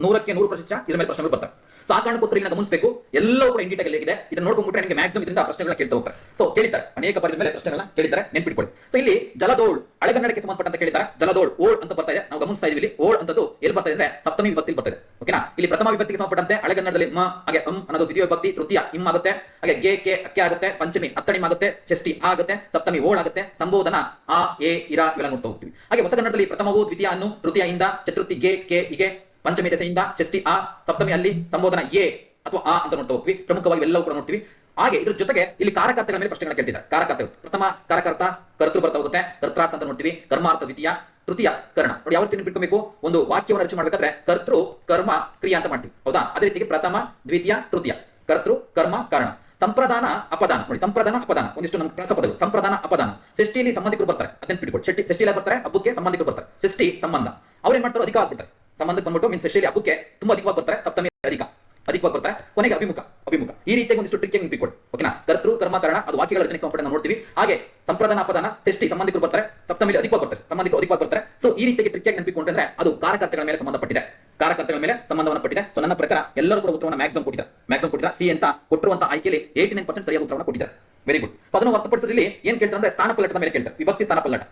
ನೂರಕ್ಕೆ ನೂರು ಪ್ರತಿಶತ ಇದರ ಮೇಲೆ ಪ್ರಶ್ನೆಗಳು ಬರ್ತವೆ. ಸೊ ಆ ಕಾರಣಕ್ಕೋಸ್ಕರ ಇಲ್ಲಿ ಗಮನಿಸಬೇಕು ಎಲ್ಲವೂ ಕೂಡ ಇಂಡಿಟಾಗಿ ಹೇಗಿದೆ ಇದನ್ನ ನೋಡ್ಕೊಂಡ್ಬಿಟ್ರೆ ನಿಮಗೆ ಮ್ಯಾಕ್ಸಿಮಮ್ ಇದರಿಂದ ಪ್ರಶ್ನೆಗಳನ್ನ ಕೇಳ್ತಾ ಹೋಗ್ತಾರೆ. ಸೊ ಕೇಳಿದ್ದಾರೆ. ಅನೇಕ ಪದದ ಮೇಲೆ ಪ್ರಶ್ನೆಗಳನ್ನ ಕೇಳಿದ್ದಾರೆ. ನೆನ್ಪಿಟ್ಕೊಳ್ಳಿ. ಸೊ ಇಲ್ಲಿ ಜಲದೋಳ್ ಹಳೆಗನ್ನಡಕ್ಕೆ ಸಂಬಂಧಪಟ್ಟಂತ ಕೇಳಿದ್ದಾರೆ? ಜಲದೋಳ್, ಓಳ್ ಅಂತ ಬರ್ತಾ ಇದೆ. ನಾವು ಗಮನಿಸ್ತಾ ಇದೀವಿ ಓಳ್ ಅಂತದ್ದು ಎಲ್ಲಿ ಬರ್ತಾ ಇದೆ ಸಪ್ತಮಿ ವಿಭಕ್ತಿ ಬರ್ತದೆ ಓಕೆನಾ ಇಲ್ಲಿ ಪ್ರಥಮ ವಿಭಕ್ತಿಗೆ ಸಂಬಂಧಪಟ್ಟಂತೆ ಹಳೆಗನ್ನಡದಲ್ಲಿ ಮ, ಹಾಗೆ ಅಂ ಅನ್ನೋದು ದ್ವಿತೀಯ ವಿಭಕ್ತಿ, ತೃತೀಯ ಇಮ್ ಆಗುತ್ತೆ. ಹಾಗೆ ಗೆ, ಕೆ, ಅಕ್ಕೆ ಆಗುತ್ತೆ. ಪಂಚಮಿ ಅತ್ತಣಿ ಆಗುತ್ತೆ. ಷಷ್ಠಿ ಆಗುತ್ತೆ. ಸಪ್ತಮಿ ಓಳ್ ಆಗುತ್ತೆ. ಸಂಬೋಧನ, ಆ, ಎ, ಇರ ಇವೆಲ್ಲ ನೋಡ್ತಾ ಹೋಗ್ತೀವಿ. ಹಾಗೆ ಹೊಸಗನ್ನಡದಲ್ಲಿ ಪ್ರಥಮವು ದ್ವಿತೀಯ ಅನ್ನು, ತೃತೀಯ ಇಂದ, ಚತುರ್ಥಿ ಗೆ, ಕೆ ಹೀಗೆ ಪಂಚಮಿ ದೆಸೆಯಿಂದ ಷಷ್ಠಿ ಆ ಸಪ್ತಮಿ ಅಲ್ಲಿ ಸಂಬೋಧನ ಎ ಅಥವಾ ಆ ಅಂತ ನೋಡ್ತಾ ಹೋಗ್ತೀವಿ. ಪ್ರಮುಖವಾಗಿ ಎಲ್ಲವೂ ಕೂಡ ನೋಡ್ತೀವಿ. ಹಾಗೆ ಇದ್ರ ಜೊತೆಗೆ ಇಲ್ಲಿ ಕಾರಕರ್ತಗಳ ಮೇಲೆ ಪ್ರಶ್ನೆಗಳನ್ನ ಕೇಳ್ತಿದ್ದಾರೆ. ಕಾರಕರ್ತ ಪ್ರಥಮ ಕಾರಕರ್ತ, ಕರ್ತೃ ಬರ್ತಾ ಹೋಗುತ್ತೆ. ಕರ್ತಾರ್ಥ ಅಂತ ನೋಡ್ತೀವಿ. ಕರ್ಮಾರ್ಥ ದ್ವಿತೀಯ, ತೃತೀಯ ಕರ್ಣ. ನೋಡಿ ಯಾವ ರೀತಿ ನೆನ್ಪಿಟ್ಕೋಬೇಕು ಒಂದು ವಾಕ್ಯವನ್ನು ರಚನೆ ಮಾಡ್ಬೇಕಾದ್ರೆ ಕರ್ತೃ, ಕರ್ಮ, ಕ್ರಿಯಾ ಅಂತ ಮಾಡ್ತೀವಿ. ಹೌದಾ? ಅದೇ ರೀತಿಗೆ ಪ್ರಥಮ, ದ್ವಿತೀಯ, ತೃತೀಯ. ಕರ್ತೃ, ಕರ್ಮ, ಕಾರಣ. ಸಂಪ್ರದಾನ, ಅಪದಾನ. ನೋಡಿ ಸಂಪ್ರದಾನ, ಅಪದಾನ. ಒಂದಿಷ್ಟು ನಮ್ಮ ಕೆಲಸ ಪದಗಳು. ಸಂಪ್ರದಾನ, ಅಪದಾನ. ಷಷ್ಠಿಯಲ್ಲಿ ಸಂಬಂಧಿಕರು ಬರ್ತಾರೆ. ಅದನ್ನ ಬಿಟ್ಕೊಡಿ. ಷಷ್ಠಿ ಷಷ್ಠಿಯಲ್ಲಿ ಬರ್ತಾರೆ. ಹಬ್ಬಕ್ಕೆ ಸಂಬಂಧಿಕರು ಬರ್ತಾರೆ. ಷಷ್ಠಿ, ಸಂಬಂಧ. ಅವ್ರು ಏನ್ ಮಾಡ್ತಾರೆ? ಅಧಿಕ ಸಂಬಂಧಕ್ಕೆ ಬಂದ್ಬಿಟ್ಟು ಮೀನ್ಸ್ ಸ್ಪೆಷಲಿ ಹಬ್ಬಕ್ಕೆ ತುಂಬಾ ಅಧಿಕವಾಗಿ ಬರ್ತಾರೆ. ಸಪ್ತಮಿ ಅಧಿಕ. ಅಧಿಕವಾಗಿ ಬರ್ತಾರೆ. ಕೊನೆಗೆ ಅಭಿಮುಖ. ಅಭಿಮುಖ. ಈ ರೀತಿಯಾಗಿ ಒಂದಿಷ್ಟು ಟ್ರಿಕ್ ನೆನಪಿಕೊಳ್ಳಿ ಓಕೆನಾ ಕರ್ತೃ, ಕರ್ಮ, ಕಾರಣ ಅದು ವಾಕ್ಯಗಳ ರಚನೆ ಸಂಪಟ ನೋಡ್ತೀವಿ. ಹಾಗೆ ಸಂಪ್ರದಾನ, ಅಪದಾನ ಷಷ್ಠಿ ಸಂಬಂಧಿಕರು ಬರ್ತಾರೆ. ಸಪ್ತಮಿಲಿ ಅಧಿಕವಾಗಿ ಬರ್ತಾರೆ. ಸಂಬಂಧಿಕರು ಅಧಿಕವಾಗಿ ಬರ್ತಾರೆ. ಸೊ ಈ ರೀತಿಯಾಗಿ ಟ್ರಿಕ್ ನೆನಪಿಕೊಂಡ್ರೆ ಅದು ಕಾರಕರ್ತಗಳ ಮೇಲೆ ಸಂಬಂಧಪಟ್ಟಿದೆ. ಕಾರಕರ್ತಗಳ ಮೇಲೆ ಸಂಬಂಧವನ್ನು ಪಟ್ಟಿದೆ. ಸೊ ನನ್ನ ಪ್ರಕಾರ ಎಲ್ಲರೂ ಕೂಡ ಉತ್ತರವನ್ನು ಮ್ಯಾಕ್ಸಿಮಮ್ ಕೊಟ್ಟಿದ್ದಾರೆ. ಮ್ಯಾಕ್ಸಿಮಮ್ ಕೊಟ್ಟಿದ್ದಾರೆ. ಸಿ ಅಂತ ಕೊಟ್ಟಿರುವಂತ ಆಯ್ಕೆಯಲ್ಲಿ ಏಯ್ಟಿ ನೈನ್ ಪರ್ಸೆಂಟ್ ಸರಿಯಾದ ಉತ್ತರವನ್ನು ಕೊಟ್ಟಿದ್ದಾರೆ. ವೆರಿ ಗುಡ್ ಸೊ ಅದನ್ನು ಹೊರತುಪಡಿಸಿದಲ್ಲಿ ಏನ್ ಕೇಳ್ತಾರೆ ಅಂದ್ರೆ ಸ್ಥಾನ ಪಲ್ಲಟದ ಮೇಲೆ ಕೇಳ್ತಾರೆ. ವಿಭಕ್ತಿ ಸ್ಥಾನ ಪಲ್ಲಟ.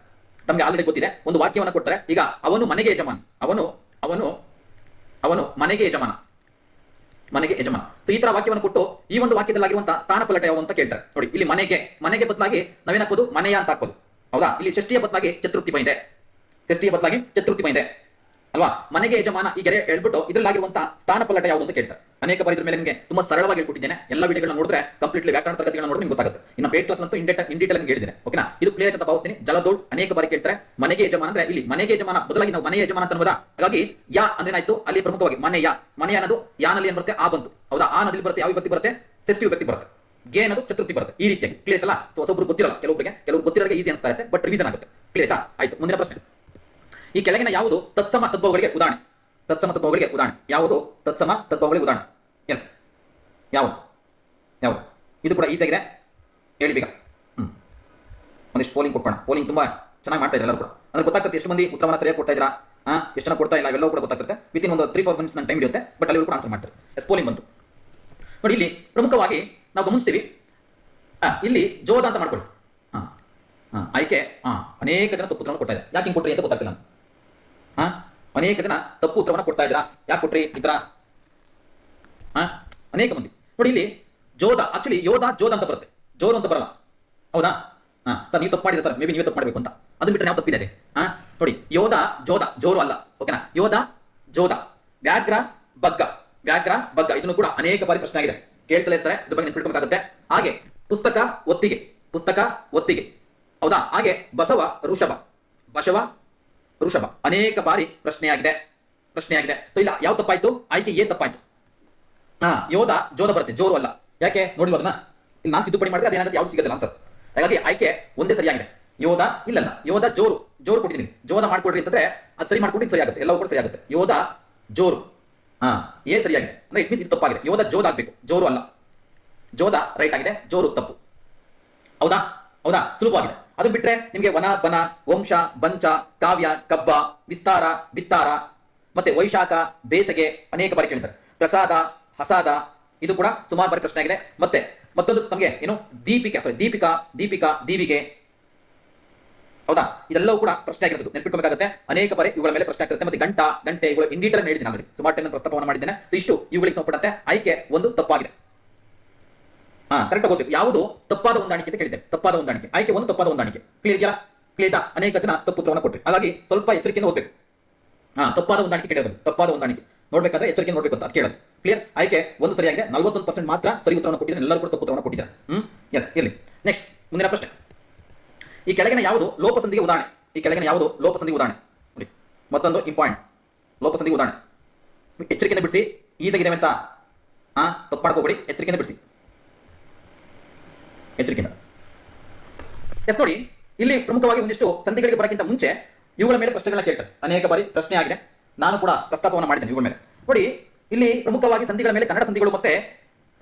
ನಮಗೆ ಆಲ್ರೆಡಿ ಗೊತ್ತಿದೆ. ಒಂದು ವಾಕ್ಯವನ್ನು ಕೊಟ್ಟರೆ ಈಗ ಅವನು ಮನೆಗೆ ಯಜಮಾನ. ಅವನು ಅವನು ಅವನು ಮನೆಗೆ ಯಜಮಾನ. ಮನೆಗೆ ಯಜಮಾನ. ಸೊ ಈ ತರ ವಾಕ್ಯವನ್ನು ಕೊಟ್ಟು ಈ ಒಂದು ವಾಕ್ಯದಲ್ಲಾಗಿರುವಂತಹ ಸ್ಥಾನ ಪಲಟ ಯಾವ ಅಂತ ಕೇಳ್ತಾರೆ. ನೋಡಿ, ಇಲ್ಲಿ ಮನೆಗೆ ಮನೆಗೆ ಬದಲಾಗಿ ನವೀನ ಹಾಕೋದು ಮನೆಯ ಅಂತ ಹಾಕೋದು ಹೌದಾ? ಇಲ್ಲಿ ಷಷ್ಠಿಯ ಬದಲಾಗಿ ಚತುರ್ಥಿ ಬಂದಿದೆ ಷಷ್ಠಿಯ ಬದಲಾಗಿ ಚತುರ್ಥಿ ಬಂದಿದೆ ಅಲ್ವಾ? ಮನೆಗೆ ಯಜಮಾನ ಈ ಈಗ ಹೇಳ್ಬಿಟ್ಟು ಇದರಲ್ಲಾಗಿರುವಂತಹ ಸ್ಥಾನ ಪಲ್ಲಟ ಯಾವುದು ಅಂತ ಕೇಳ್ತಾರೆ. ಅನೇಕ ಬಾರಿ ಇದ್ರ ಮೇಲೆ ನಿಮಗೆ ತುಂಬಾ ಸರಳವಾಗಿ ಹೇಳ್ಕೊಟ್ಟಿದ್ದೇನೆ. ಎಲ್ಲ ವಿಡಿಯೋಗಳನ್ನ ನೋಡಿದ್ರೆ ಕಂಪ್ಲೀಟ್ಲಿ ವ್ಯಾಕರಣ ತರಗತಿಗಳನ್ನ ನೋಡಿದ್ರೆ ನಿಮ್ಗೆ ಗೊತ್ತಾಗುತ್ತೆ. ಇನ್ನು ಪೇಟ್ ಕ್ಲಾಸ್ ಅಂತೂ ಇಂಡೆಟ್ ಇನ್ ಡೀಟೇಲ್ ಹೇಳಿದ್ದೇನೆ. ಓಕೆನಾ ಇದು ಕ್ಲಿಯರ್ ಅಂತ ಭಾವಿಸ್ತೀನಿ. ಜಲದೋಳ್ ಅನೇಕ ಬಾರಿ ಕೇಳ್ತಾರೆ. ಮನೆಗೆ ಯಜಮಾನ ಅಂದ್ರೆ ಇಲ್ಲಿ ಮನೆಗೆ ಯಜಮಾನ, ಬದಲಾಗಿ ನಾವು ಮನೆಯ ಯಜಮಾನ ಅಂತ ಅನ್ಬೋದಾ ಹಾಗಾಗಿ ಯಾ ಅಂದ್ರೆ ಅಲ್ಲಿ ಪ್ರಮುಖವಾಗಿ ಮನೆ ಯಾ. ಮನೆ ಅನ್ನೋದು ಯಾನಲ್ಲಿ ಏನ್ ಬರುತ್ತೆ? ಆ ಬಂತು ಹೌದಾ? ಆ ನದಿಲಿ ಬರುತ್ತೆ, ಯಾವ ವ್ಯಕ್ತಿ ಬರುತ್ತೆ? ಸೆಸ್ಟಿವ್ ವ್ಯಕ್ತಿ ಬರುತ್ತೆ. ಗೆ ಅನ್ನೋದು ಚತುರ್ಥಿ ಬರುತ್ತೆ. ಈ ರೀತಿಯಾಗಿ. ಕ್ಲಿಯರ್ ಅಲ್ಲ ಸೊ ಹೊಸೊಬ್ರು ಗೊತ್ತಿರಲ್ಲ ಕೆಲವರಿಗೆ ಕೆಲವರು ಗೊತ್ತಿರೋರಿಗೆ ಈಸಿ ಅನ್ಸ್ತಾ ಇರುತ್ತೆ ಬಟ್ ರಿವಿಷನ್ ಆಗುತ್ತೆ. ಕ್ಲಿಯರ್ ಆಯ್ತಾ? ಆಯ್ತು, ಮುಂದಿನ ಪ್ರಶ್ನೆ. ಈ ಕೆಳಗಿನ ಯಾವುದು ತತ್ಸಮ ತದ್ಭವಗಳಿಗೆ ಉದಾಹರಣೆ? ತತ್ಸಮ ತತ್ವಗಳಿಗೆ ಉದಾಹರಣೆ. ಯಾವುದು? ತತ್ಸಮ ತತ್ವಗಳಿಗೆ ಉದಾಹರಣೆ. ಎಸ್ ಯಾವುದು? ಯಾವುದು? ಇದು ಕೂಡ ಈಸಿಯಾಗಿದೆ ಹೇಳಿ ಬೇಗ. ಹ್ಮ್. ಒಂದಿಷ್ಟು ಪೋಲಿಂಗ್ ಕೊಟ್ಕೋಣ ಪೋಲಿಂಗ್ ತುಂಬಾ ಚೆನ್ನಾಗಿ ಮಾಡ್ತಾ ಇದ್ದಾರೆ ಎಲ್ಲರೂ ಕೂಡ. ಅಂದ್ರೆ ಗೊತ್ತಾಗುತ್ತೆ ಎಷ್ಟು ಮಂದಿ ಉತ್ತರವನ್ನು ಸರಿಯಾಗಿ ಕೊಡ್ತಾ ಇದ್ದೀರಾ? ಹಾ ಎಷ್ಟು ಜನ ಕೊಡ್ತಾ ಇಲ್ಲ? ಎಲ್ಲವೂ ಕೂಡ ಗೊತ್ತಾಗುತ್ತೆ ವಿತಿನ್ ಒಂದು ತ್ರೀ ಫೋರ್ ಮಿನಿಟ್ಸ್ ನನ್ನ ಟೈಮ್ ಹಿಡಿಯುತ್ತೆ. ಬಟ್ ಅಲ್ಲಿ ಕೂಡ ಆನ್ಸರ್ ಮಾಡ್ತಾರೆ. ಎಸ್ ಪೋಲಿಂಗ್ ಬಂತು. ನೋಡಿ, ಇಲ್ಲಿ ಪ್ರಮುಖವಾಗಿ ನಾವು ಗಮನಿಸ್ತೀವಿ. ಇಲ್ಲಿ ಜೋದ ಅಂತ ಮಾಡ್ಕೊಳ್ಳಿ. ಹಾ ಹಾ ಆಯ್ಕೆ ಹಾ ಅನೇಕ ಜನ ತಪ್ಪು ಕೊಡ್ತಾ ಇದ್ದಾರೆ. ಯಾಕೆ ಹಿಂಗೆ ಕೊಟ್ರಿ ಅಂತ ಗೊತ್ತಾಗ್ತಿಲ್ಲ ಅನೇಕ ಜನ ತಪ್ಪು ಉತ್ತರವನ್ನು ಕೊಡ್ತಾ ಇದ್ದೀರಾ? ಯಾಕೆ ಕೊಟ್ರಿ ಈ ಅನೇಕ ಮಂದಿ. ನೋಡಿ ಇಲ್ಲಿ ಜೋಧ ಆಕ್ಚುಲಿ ಯೋಧ ಜೋಧ ಅಂತ ಬರುತ್ತೆ. ಜೋರು ಅಂತ ಬರಲ್ಲ. ಹೌದಾ? ಹಾ ಸರ್, ನೀವು ತಪ್ಪು ಸರ್? ಮೇ ಬಿ ನೀವೇ ತಪ್ಪು ಮಾಡಬೇಕು ಅಂತ. ಅದು ಬಿಟ್ಟರೆ ನಾವು ತಪ್ಪಿದ್ದಾರೆ ಹಾ ನೋಡಿ, ಯೋಧ, ಜೋಧ, ಜೋರು ಅಲ್ಲ. ಓಕೆನಾ ಯೋಧ, ಜೋಧ. ವ್ಯಾಘ್ರ, ಬಗ್ಗ. ವ್ಯಾಘ್ರ, ಬಗ್ಗ. ಇದನ್ನು ಕೂಡ ಅನೇಕ ಬಾರಿ ಪ್ರಶ್ನೆ ಆಗಿದೆ. ಕೇಳ್ತಲೇ ಇರ್ತಾರೆ ಇದ್ರ ಬಗ್ಗೆ ನೆನ್ಪಿಟ್ಕೊಬೇಕಾಗುತ್ತೆ ಹಾಗೆ, ಪುಸ್ತಕ, ಒತ್ತಿಗೆ. ಪುಸ್ತಕ, ಒತ್ತಿಗೆ. ಹೌದಾ? ಹಾಗೆ, ಬಸವ, ಋಷಭ. ಬಸವ ಋಷಭ, ಅನೇಕ ಬಾರಿ ಪ್ರಶ್ನೆಯಾಗಿದೆ. ಪ್ರಶ್ನೆಯಾಗಿದೆ. ಸೊ, ಇಲ್ಲ ಯಾವ ತಪ್ಪಾಯ್ತು? ಆಯ್ಕೆ ಏನ್ ತಪ್ಪಾಯ್ತು? ಹಾ, ಯೋಧ, ಜೋಧ ಬರುತ್ತೆ. ಜೋರು ಅಲ್ಲ. ಯಾಕೆ? ನೋಡಿಲ್ವ ಅದನ್ನ ಇಲ್ಲಿ ನಾನು ತಿದ್ದುಪಡಿ ಮಾಡಿದ್ರೆ ಅದೇನಾಗುತ್ತೆ? ಯಾವ್ದು ಸಿಗೋದಿಲ್ಲ ಆನ್ಸರ್ ಹಾಗಾಗಿ ಆಯ್ಕೆ ಒಂದೇ ಸರಿಯಾಗಿದೆ. ಯೋಧ ಇಲ್ಲಲ್ಲ. ಯೋಧ ಜೋರು ಜೋರು ಕೊಟ್ಟಿದ್ದೀನಿ. ಜೋಧ ಮಾಡ್ಕೊಡ್ರಿ ಅಂತಂದ್ರೆ ಅದು ಸರಿ ಮಾಡ್ಕೊಡಿ ಸರಿ ಆಗುತ್ತೆ. ಎಲ್ಲವೂ ಕೂಡ ಸರಿ ಆಗುತ್ತೆ. ಯೋಧ ಜೋರು. ಹಾ, ಏನ್ ಸರಿಯಾಗಿದೆ? ಅಂದ್ರೆ ಇಟ್ ಮೀನ್ಸ್ ಇದು ತಪ್ಪಾಗಿದೆ. ಯೋಧ ಜೋಧ ಆಗ್ಬೇಕು. ಜೋರು ಅಲ್ಲ. ಜೋಧ ರೈಟ್ ಆಗಿದೆ. ಜೋರು ತಪ್ಪು. ಹೌದಾ? ಹೌದಾ? ಸುಲಭವಾಗಿದೆ. ಅದು ಬಿಟ್ರೆ ನಿಮಗೆ ವನ, ಬನ, ವಂಶ, ಬಂಚ, ಕಾವ್ಯ, ಕಬ್ಬ, ವಿಸ್ತಾರ, ಬಿತ್ತಾರ, ಮತ್ತೆ ವೈಶಾಖ, ಬೇಸಗೆ ಅನೇಕ ಬಾರಿ ಕೇಳಿದ್ದಾರೆ. ಪ್ರಸಾದ, ಹಸಾದ, ಇದು ಕೂಡ ಸುಮಾರು ಬಾರಿ ಪ್ರಶ್ನೆ ಆಗಿದೆ. ಮತ್ತೆ ಮತ್ತೊಂದು ನಮಗೆ ಏನು? ದೀಪಿಕೆ ಸಾರಿ ದೀಪಿಕಾ ದೀಪಿಕಾ, ದೀವಿಗೆ. ಹೌದಾ? ಇದೆಲ್ಲವೂ ಕೂಡ ಪ್ರಶ್ನೆ ಆಗಿರೋದು ನೆನಪಿಟ್ಕೋಬೇಕಾಗುತ್ತೆ ಅನೇಕ ಬಾರಿ ಇವುಗಳ ಮೇಲೆ ಪ್ರಶ್ನೆ ಆಗಿರುತ್ತೆ ಮತ್ತೆ ಗಂಟ, ಗಂಟೆ, ಇವುಗಳು ಇಂಡಿಟರ್ ಹೇಳಿದ್ದೀನಿ ನಾನು ಸುಮಾರು ಟೈಮ್ ಪ್ರಸ್ತಾಪವನ್ನು ಮಾಡಿದ್ದೇನೆ. ಸೊ ಇಷ್ಟು ಇವುಗಳಿಗೆ ಸಂಬಂಧಪಟ್ಟಂತೆ ಆಯ್ಕೆ ಒಂದು ತಪ್ಪಾಗಿದೆ. ಹಾ ಕರೆಕ್ಟ್ ಹೋಗ್ಬೇಕು ಯಾವುದು? ತಪ್ಪಾದ ಹೊಂದಾಣಿಕೆ ಅಂತ ಕೇಳಿದೆ ತಪ್ಪಾದ ಹೊಂದಾಣಿಕೆ. ಆಯ್ಕೆ ಒಂದು ತಪ್ಪಾದ ಹೊಂದಾಣಿಕೆ. ಕ್ಲಿಯರ್ ಇದೆಯಲ್ಲ? ಕ್ಲಿಯರ್ ಅನೇಕ ಜನ ತಪ್ಪು ಉತ್ತರವನ್ನು ಕೊಟ್ಟರು ಹಾಗಾಗಿ ಸ್ವಲ್ಪ ಎಚ್ಚರಿಕೆಯಿಂದ ಹೋಗ್ಬೇಕು ಹಾ, ತಪ್ಪಾದ ಹೊಂದಾಣಿಕೆ ಕೇಳೋದು ತಪ್ಪಾದ ಹೊಂದಾಣಿಕೆ. ನೋಡ್ಬೇಕಾದ್ರೆ ಎಚ್ಚರಿಕೆ ನೋಡ್ಬೇಕು ಅಂತ ಕೇಳೋದು. ಕ್ಲಿಯರ್ ಆಯ್ಕೆ ಒಂದು ಸರಿಯಾಗಿದೆ. ನಲ್ವತ್ತೊಂದು ಪರ್ಸೆಂಟ್ ಮಾತ್ರ ಸರಿ ಉತ್ತರವನ್ನು ಕೊಟ್ಟಿದ್ದಾರೆ. ಎಲ್ಲರೂ ಕೂಡ ತಪ್ಪು ಉತ್ತರವನ್ನು ಕೊಟ್ಟಿದ್ದಾರೆ. ಹ್ಮ್? ಎಸ್ ಇರಲಿ. ನೆಕ್ಸ್ಟ್ ಮುಂದಿನ ಪ್ರಶ್ನೆ. ಈ ಕೆಳಗಿನ ಯಾವುದು? ಲೋಪಸಂಧಿಗೆ ಉದಾಹರಣೆ. ಈ ಕೆಳಗಿನ ಯಾವುದು? ಲೋಪಸಂಧಿಗೆ ಉದಾಹರಣೆ. ನೋಡಿ, ಮತ್ತೊಂದು ಇಂಪಾರ್ಟೆಂಟ್ ಲೋಪಸಂಧಿಗೆ ಉದಾಹರಣೆ. ಎಚ್ಚರಿಕೆಯಿಂದ ಬಿಡಿಸಿ. ಈದಾಗಿದೆ ಅಂತ. ಹಾ ತಪ್ಪು ಮಾಡ್ಕೋಬೇಡಿ ಎಚ್ಚರಿಕೆಯಿಂದ ಬಿಡಿಸಿ. ಎಚ್ಚರಿಕೆಯಿಂದ ಎಸ್ ನೋಡಿ, ಇಲ್ಲಿ ಪ್ರಮುಖವಾಗಿ ಒಂದಿಷ್ಟು ಸಂಧಿಗಳಿಗೆ ಬರೋಕ್ಕಿಂತ ಮುಂಚೆ ಇವುಗಳ ಮೇಲೆ ಪ್ರಶ್ನೆಗಳನ್ನ ಕೇಳ್ತಾರೆ. ಅನೇಕ ಬಾರಿ ಪ್ರಶ್ನೆ ಆಗಿದೆ. ನಾನು ಕೂಡ ಪ್ರಸ್ತಾಪವನ್ನು ಮಾಡಿದ್ದೇನೆ ಇವುಗಳ ಮೇಲೆ. ನೋಡಿ, ಇಲ್ಲಿ ಪ್ರಮುಖವಾಗಿ ಸಂಧಿಗಳ ಮೇಲೆ ಕನ್ನಡ ಸಂಧಿಗಳು ಮತ್ತೆ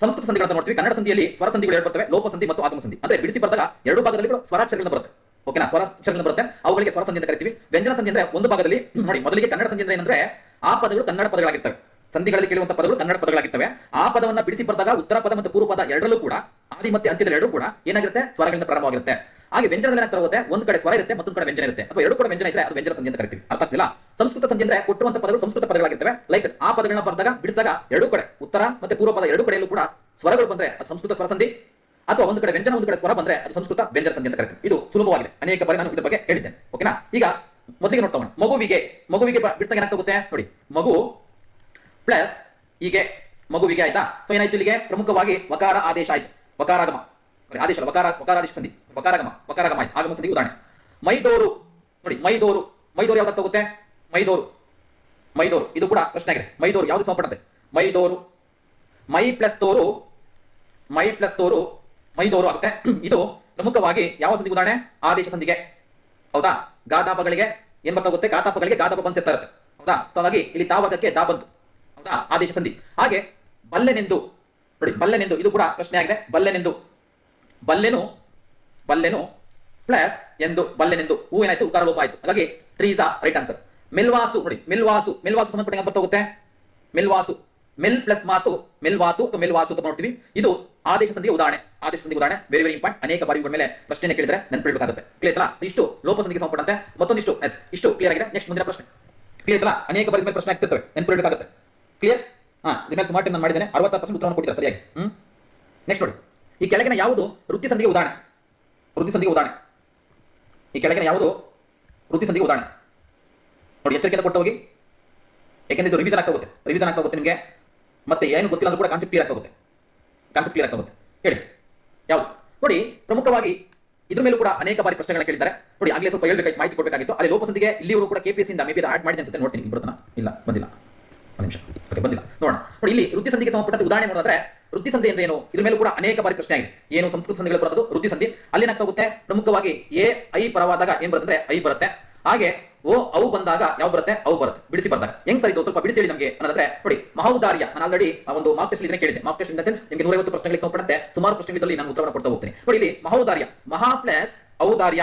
ಸಂಸ್ಕೃತ ಸಂಧಿಗಳನ್ನು ನೋಡ್ತೀವಿ. ಕನ್ನಡ ಸಂಧಿಯಲ್ಲಿ ಸ್ವರ ಸಂಧಿಗಳು ಎರಡು ಬರ್ತವೆ. ಲೋಪ ಸಂಧಿ ಮತ್ತು ಆಗಮ ಸಂಧಿ. ಅಂದ್ರೆ ಬಿಡಿಸಿ ಬರ್ದಾಗ ಎರಡು ಭಾಗದಲ್ಲಿ ಕೂಡ ಸ್ವರಾಕ್ಷರಗಳನ್ನು ಬರುತ್ತೆ. ಓಕೆನಾ ಸ್ವರಾಕ್ಷರಗಳನ್ನು ಬರುತ್ತೆ. ಅವುಗಳಿಗೆ ಸ್ವರ ಸಂಧಿ ಅಂತ ಕರಿತೀವಿ. ವ್ಯಂಜನ ಸಂಧಿ ಅಂದ್ರೆ ಒಂದು ಭಾಗದಲ್ಲಿ, ನೋಡಿ, ಮೊದಲಿಗೆ ಕನ್ನಡ ಸಂಧಿ ಅಂದ್ರೆ ಏನಂದ್ರೆ ಆ ಪದಗಳು ಕನ್ನಡ ಪದಗಳಾಗಿರ್ತವೆ. ಸಂಧಿಗಳಲ್ಲಿ ಕೇಳುವಂತ ಪದಗಳು ಕನ್ನಡ ಪದಗಳಾಗಿರ್ತವೆ. ಆ ಪದವನ್ನ ಬಿಡಿಸಿ ಬರೆದಾಗ ಉತ್ತರ ಪದ ಮತ್ತು ಪೂರ್ವ ಪದ ಎರಡರಲ್ಲೂ ಕೂಡ ಆದಿ ಮತ್ತೆ ಅಂತ್ಯದ ಎರಡೂ ಕೂಡ ಏನಾಗಿರುತ್ತೆ? ಸ್ವರಗಳಿಂದ ಪ್ರಾರಂಭವಾಗಿರುತ್ತೆ. ಹಾಗೆ ವ್ಯಂಜನದಲ್ಲಿ ಏನಾಗ್ತಾ ಹೋಗುತ್ತೆ ಒಂದು ಕಡೆ ಸ್ವರ ಇರುತ್ತೆ, ಮತ್ತೊಂದು ಕಡೆ ವ್ಯಂಜನ ಇರುತ್ತೆ. ಅಥವಾ ಎರಡು ಕೂಡ ವ್ಯಂಜನ ಇದ್ರೆ ಅದು ವ್ಯಂಜನ ಸಂಧಿ ಅಂತ ಕರಿತೀವಿ. ಅರ್ಥ ಆಗ್ತಿಲ್ಲ? ಸಂಸ್ಕೃತ ಸಂಧಿ ಅಂದ್ರೆ ಕೊಟ್ಟುವಂತ ಪದಗಳು ಸಂಸ್ಕೃತ ಪದಗಳಾಗಿರ್ತವೆ. ಲೈಕ್ ಆ ಪದಗಳನ್ನ ಬರೆದಾಗ, ಬಿಡಿಸಿದಾಗ ಎರಡು ಕಡೆ, ಉತ್ತರ ಮತ್ತೆ ಪೂರ್ವ ಪದ ಎರಡು ಕಡೆಯಲ್ಲೂ ಕೂಡ ಸ್ವರಗಳು ಬಂದ್ರೆ ಅದು ಸಂಸ್ಕೃತ ಸ್ವರ ಸಂಧಿ. ಅಥವಾ ಒಂದು ಕಡೆ ವ್ಯಂಜನ, ಒಂದು ಕಡೆ ಸ್ವರ ಬಂದ್ರೆ ಅದು ಸಂಸ್ಕೃತ ವ್ಯಂಜನ ಸಂಧಿ ಅಂತ ಕರಿತೀವಿ. ಇದು ಸುಲಭವಾಗಿದೆ. ಅನೇಕ ಬಾರಿ ನಾನು ಇದ್ರ ಬಗ್ಗೆ ಹೇಳಿದ್ದೇನೆ. ಓಕೆನಾ ಈಗ ಮೊದಲಿಗೆ ನೋಡ್ತಾ ಮಗುವಿಗೆ ಮಗುವಿಗೆ ಬಿಡಿಸಿದಾಗ ಏನಾಗ್ತಾ ನೋಡಿ, ಮಗು ಪ್ಲಸ್ ಹೀಗೆ ಮಗುವಿಗೆ ಆಯ್ತಾ? ಸೊ ಏನಾಯ್ತು ಇಲ್ಲಿಗೆ? ಪ್ರಮುಖವಾಗಿ ವಕಾರ ಆದೇಶ ಆಯ್ತು. ವಕಾರಾಗಮ. ಆದೇಶ ವಕಾರ ವಕಾರಾದೇಶ ಸಂಧಿ. ವಕಾರಾಗಮ ವಕಾರಾಗಮ ಆಯ್ತು. ಆಗಮ ಸಂಧಿ ಉದಾಹರಣೆ. ಮೈದೋರು. ನೋಡಿ, ಮೈದೋರು. ಮೈದೋರು ಯಾವ್ದು ಹೋಗುತ್ತೆ ಮೈದೋರು. ಮೈದೋರು. ಇದು ಕೂಡ ಪ್ರಶ್ನೆ ಆಗಿದೆ. ಮೈದೋರು ಯಾವ್ದು ಸಂಪಡುತ್ತೆ ಮೈದೋರು. ಮೈ ಪ್ಲಸ್ ತೋರು. ಮೈ ಪ್ಲಸ್ ತೋರು. ಮೈದೋರು ಆಗುತ್ತೆ. *clears throat* ಇದು ಪ್ರಮುಖವಾಗಿ ಯಾವ ಸಂಧಿ ಉದಾಹರಣೆ? ಆದೇಶ ಸಂಧಿಗೆ. ಹೌದಾ? ಗಾದಾಪಗಳಿಗೆ. ಏನ್ ಬರ್ತಾ ಹೋಗುತ್ತೆ? ಗಾತಾಪಗಳಿಗೆ ಗಾದಾಪ ಬಂದ್ ಇರುತ್ತೆ. ಹೌದಾ? ಸೊ ಹಾಗಾಗಿ ಇಲ್ಲಿ ತಾವದಕ್ಕೆ ತಾ ಬಂತು. ಹೌದಾ? ಆದೇಶ ಸಂಧಿ. ಹಾಗೆ ಬಲ್ಲೆನೆಂದು, ನೋಡಿ, ಬಲ್ಲೆನೆಂದು, ಇದು ಕೂಡ ಪ್ರಶ್ನೆ ಆಗಿದೆ. ಬಲ್ಲೆನೆಂದು, ಬಲ್ಲೆನು ಬಲ್ಲೆನು ಪ್ಲಸ್ ಎಂದು, ಬಲ್ಲೆನೆಂದು ಹೂವೇನಾಯ್ತು ಉತ್ತರ ಉಕಾರ ಲೋಪ ಆಯ್ತು. ಹಾಗಾಗಿ ತ್ರೀ ಇಸ್ ರೈಟ್ ಆನ್ಸರ್ ಮಿಲ್ವಾಸು, ನೋಡಿ, ಮಿಲ್ವಾಸು ಮಿಲ್ವಾಸು ಸಂಬಂಧಪಟ್ಟ ಬರ್ತಾ ಮೆಲ್ವಾಸು. ಮೆಲ್ ಪ್ಲಸ್ ಮಾತು, ಮಿಲ್ವಾತು ಅಥವಾ ಮಿಲ್ವಾಸು ಅಂತ ನೋಡ್ತೀವಿ. ಇದು ಆದೇಶ ಸಂಧಿಗೆ ಉದಾಹರಣೆ. ಆದೇಶ ಸಂಧಿಗೆ ಉದಾಹರಣೆ. ವೆರಿ ವೆರಿ ಇಂಪಾರ್ಟೆಂಟ್ ಅನೇಕ ಬಾರಿ ಮೇಲೆ ಪ್ರಶ್ನೆ ಕೇಳಿದ್ರೆ ನೆನಪಿಡಬೇಕಾಗುತ್ತೆ ಕ್ಲಿಯರ್ ಇಷ್ಟು ಲೋಪ ಸಂಧಿಗೆ ಸಂಬಂಧಪಟ್ಟಂತೆ ಮತ್ತೊಂದಿಷ್ಟು ಎಸ್ ಇಷ್ಟು ಕ್ಲಿಯರ್ ಆಗಿದೆ. ನೆಕ್ಸ್ಟ್ ಮುಂದಿನ ಪ್ರಶ್ನೆ. ಕ್ಲಿಯರ್ ಅನೇಕ ಬಾರಿ ಮೇಲೆ ಪ್ರಶ್ನೆ ಆಗ್ತಿರ್ತವೆ. ನೆನಪಿಡಬೇಕಾಗುತ್ತೆ ಕ್ಲಿಯರ್ ಹಾ ನಿಮ್ಮ ಸುಮಾರು ನಾನು ಮಾಡಿದ್ದೇನೆ. ಅರವತ್ತು ಪರ್ಸೆಂಟ್ ಉತ್ತರವನ್ನು ಕೊಟ್ಟಿದ್ದಾರೆ, ಸರಿಯಾಗಿ. ಹ್ಮ್? ನೆಕ್ಸ್ಟ್ ನೋಡಿ. ಈ ಕೆಳಗಿನ ಯಾವುದು ವೃತ್ತಿ ಸಂಧಿಗೆ ಉದಾಹರಣೆ? ವೃತ್ತಿ ಸಂಧಿಗೆ ಉದಾಹರಣೆ. ಈ ಕೆಳಗಿನ ಯಾವುದು ವೃತ್ತಿ ಸಂಧಿಗೆ ಉದಾಹರಣೆ? ನೋಡಿ, ಎಚ್ಚರಿಕೆಯಿಂದ ಕೊಟ್ಟು ಹೋಗಿ. ಯಾಕೆಂದ್ರೆ ಇದು ರಿವಿಷನ್ ಆಗ್ತಾ ಹೋಗುತ್ತೆ. ರಿವಿಷನ್ ಆಗ್ತಾ ಹೋಗುತ್ತೆ ನಿಮಗೆ. ಮತ್ತೆ ಏನು ಗೊತ್ತಿಲ್ಲ ಅಂದ್ರೂ ಕೂಡ ಕಾನ್ಸೆಪ್ಟ್ ಕ್ಲಿಯರ್ ಆಗ್ತಾ ಹೋಗುತ್ತೆ. ಕಾನ್ಸೆಪ್ಟ್ ಕ್ಲಿಯರ್ ಆಗ್ತಾ ಹೋಗುತ್ತೆ. ಹೇಳಿ. ಯಾವುದು? ನೋಡಿ, ಪ್ರಮುಖವಾಗಿ ಇದ್ರ ಮೇಲೂ ಕೂಡ ಅನೇಕ ಬಾರಿ ಪ್ರಶ್ನೆಗಳನ್ನ ಕೇಳಿದ್ದಾರೆ. ನೋಡಿ, ಆಗಲೇ ಸ್ವಲ್ಪ ಹೇಳ್ಬೇಕಾಗಿ ಮಾಹಿತಿ ಕೊಡಬೇಕಾಗಿತ್ತು. ಅಲ್ಲಿ ಲೋಪಸಂಧಿಗೆ ಇಲ್ಲಿವರು ಕೂಡ ಕೆಪಿಎಸ್ ಇಂದ ಮೇಬಿ ಆಡ್ ಮಾಡಿದೆ ಅನ್ಸುತ್ತೆ. ನೋಡ್ತೀನಿ ಬರ್ತಾನ ಇಲ್ಲ, ಬಂದಿಲ್ಲ. ಒಂದು ನಿಮಿಷ. ಓಕೆ ಬಂದಿಲ್ಲ. ನೋಡೋಣ. ನೋಡಿ, ಇಲ್ಲಿ ವೃತ್ತಿ ಸಂಧಿಗೆ ಸಂಬಂಧಪಟ್ಟಂತೆ ಉದಾಹರಣೆ ನೋಡಿದ್ರೆ ವೃತ್ತಿ ಸಂಧಿ ಅಂದ್ರೆ ಏನು? ಇದ್ರ ಮೇಲೂ ಕೂಡ ಅನೇಕ ಬಾರಿ ಪ್ರಶ್ನೆ ಆಗಿದೆ. ಏನು ಸಂಸ್ಕೃತ ಸಂಧಿಗಳು ಬರೋದು ವೃತ್ತಿ ಸಂಧಿ. ಅಲ್ಲಿ ಹೋಗುತ್ತೆ? ಪ್ರಮುಖವಾಗಿ ಎ, ಐ ಪರವಾದಾಗ ಏನ್ ಬರುತ್ತೆ ಐ ಬರುತ್ತೆ. ಹಾಗೆ ಓ ಅವು ಬಂದಾಗ ಯಾವ ಬರುತ್ತೆ? ಅವು ಬರುತ್ತೆ. ಬಿಡಿಸಿ ಬಂದಾಗ ಹೆಂಗ್ ಸರ್ ಸ್ವಲ್ಪ ಬಿಡಿಸಿ ಹೇಳಿ ನಮಗೆ. ಅನ್ನೋದ್ರೆ ನೋಡಿ, ಮಹೌದಾರ್ಯ. ನಾನು ಆಲ್ರೆಡಿ ಒಂದು ಮಾರ್ಕ್ ಟೆಸ್ಟ್ ಇದನ್ನ ಕೇಳಿದೆ ಮಾರ್ಕ್ ಟೆಸ್ಟ್ ಇನ್ ಸೆನ್ಸ್ ನಿಮಗೆ ನೂರೈವತ್ತು ಪ್ರಶ್ನೆಗಳಿಗೆ ಸಂಬಂಧಪಟ್ಟಂತೆ ಸುಮಾರು ಪ್ರಶ್ನೆಗಳಲ್ಲಿ ನಾನು ಉತ್ತರವನ್ನು ಕೊಡ್ತಾ ಹೋಗ್ತೀನಿ. ನೋಡಿ, ಇಲ್ಲಿ ಮಹೌದಾರ್ಯ. ಮಹಾ ಪ್ಲಸ್ ಔದಾರ್ಯ.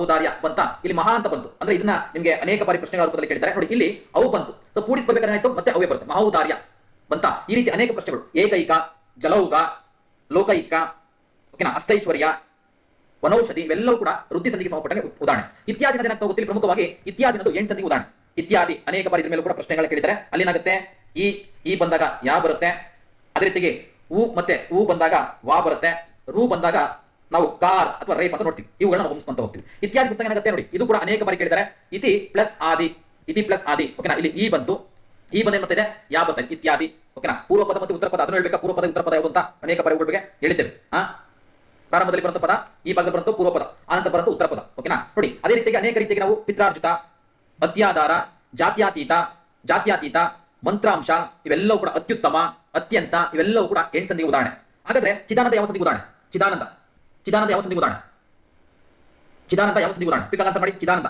ಔದಾರ್ಯ ಬಂತ. ಇಲ್ಲಿ ಮಹಾ ಅಂತ ಬಂತು. ಅಂದ್ರೆ ಇದನ್ನ ನಿಮಗೆ ಅನೇಕ ಬಾರಿ ಪ್ರಶ್ನೆಗಳ ರೂಪದಲ್ಲಿ ಕೇಳಿದ್ದಾರೆ. ನೋಡಿ, ಇಲ್ಲಿ ಅವು ಬಂತು. ಸೊ ಕೂಡಿಸ್ಬೇಕಾದ್ರೆ ಆಯ್ತು ಮತ್ತೆ ಅವೇ ಬರುತ್ತೆ. ಮಹೌದಾರ್ಯ ಬಂತ. ಈ ರೀತಿ ಅನೇಕ ಪ್ರಶ್ನೆಗಳು. ಏಕೈಕ, ಜಲೌಗ, ಲೋಕೈಕ, ಓಕೆನಾ? ಅಷ್ಟೈಶ್ವರ್ಯ ವನೌಷಧಿ, ಇವೆಲ್ಲವೂ ಕೂಡ ವೃದ್ಧಿ ಸಂಧಿಗೆ ಸಂಬಂಧಪಟ್ಟಂಗೆ ಉದಾಹರಣೆ. ಇತ್ಯಾದಿ ದಿನ ಇಲ್ಲಿ ಪ್ರಮುಖವಾಗಿ ಇತ್ಯಾದಿ ಅನ್ನೋದು ಎಂಟು ಸಂಧಿಗೆ ಉದಾಹರಣೆ. ಇತ್ಯಾದಿ ಅನೇಕ ಬಾರಿ ಇದ್ರ ಮೇಲೂ ಕೂಡ ಪ್ರಶ್ನೆಗಳು ಕೇಳಿದರೆ ಅಲ್ಲಿನಾಗುತ್ತೆ? ಈ ಈ ಬಂದಾಗ ಯಾ ಬರುತ್ತೆ? ಅದೇ ರೀತಿಗೆ ಹೂ ಮತ್ತೆ ಊ ಬಂದಾಗ ವಾ ಬರುತ್ತೆ. ರೂ ಬಂದಾಗ ನಾವು ಕಾರ್ ಅಥವಾ ರೇಪ್ ಅಂತ ನೋಡ್ತೀವಿ. ಇವುಗಳನ್ನ ಗಮನಿಸ್ಕೊಂತ ಹೋಗ್ತೀವಿ. ಇತ್ಯಾದಿ ಪುಸ್ತಕ ಏನಾಗುತ್ತೆ ನೋಡಿ, ಇದು ಕೂಡ ಅನೇಕ ಬಾರಿ ಕೇಳಿದ್ದಾರೆ. ಇತಿ ಪ್ಲಸ್ ಆದಿ, ಇತಿ ಪ್ಲಸ್ ಆದಿ ಓಕೆನಾ ಇಲ್ಲಿ ಈ ಬಂತು, ಈ ಬಂದ ಮತ್ತೆ ಯಾ ಬಂತ ಇತ್ಯಾದಿ ಓಕೆನಾ ಪೂರ್ವ ಪದ ಮತ್ತು ಉತ್ತರ ಪದ, ಅದನ್ನು ಹೇಳ್ಬೇಕಾ? ಪೂರ್ವ ಪದ ಉತ್ತರ ಪದ ಯಾವುದು ಅಂತ ಅನೇಕ ಬಾರಿ ಬಗ್ಗೆ ಹೇಳಿದ್ದೇವೆ, ಆ? ಪ್ರಾರಂಭದಲ್ಲಿ ಬರುವಂತ ಪದ, ಈ ಭಾಗದ ಬರುವಂತ ಪೂರ್ವ ಪದ ಆನಂತರ ಬರುವಂತ ಉತ್ತರ ಪದ ಓಕೆನಾ ನೋಡಿ, ಅದೇ ರೀತಿಯಾಗಿ ಅನೇಕ ರೀತಿಯಾಗಿ ನಾವು ಪಿತ್ರಾರ್ಜಿತ ಅತ್ಯಾಧಾರ ಜಾತ್ಯಾತೀತ ಜಾತ್ಯಾತೀತ, ಮಂತ್ರಾಂಶ, ಇವೆಲ್ಲವೂ ಕೂಡ ಅತ್ಯುತ್ತಮ, ಅತ್ಯಂತ, ಇವೆಲ್ಲವೂ ಕೂಡ ಎಂಟು ಸಂಧಿಗೆ ಉದಾಹರಣೆ. ಹಾಗಾದ್ರೆ ಚಿದಾನಂದ ಯಾವ ಸಂಧಿಗೆ ಉದಾಹರಣೆ? ಚಿದಾನಂದ. ಚಿದಾನಂದ ಯಾವ ಸಂಧಿಗೆ ಉದಾಹರಣೆ ಚಿದಾನಂದ ಯಾವ ಸಂಧಿಗೆ ಉದಾಹರಣೆ ಪಿಕ್ ಆನ್ಸರ್ ಮಾಡಿ. ಚಿದಾನಂದ.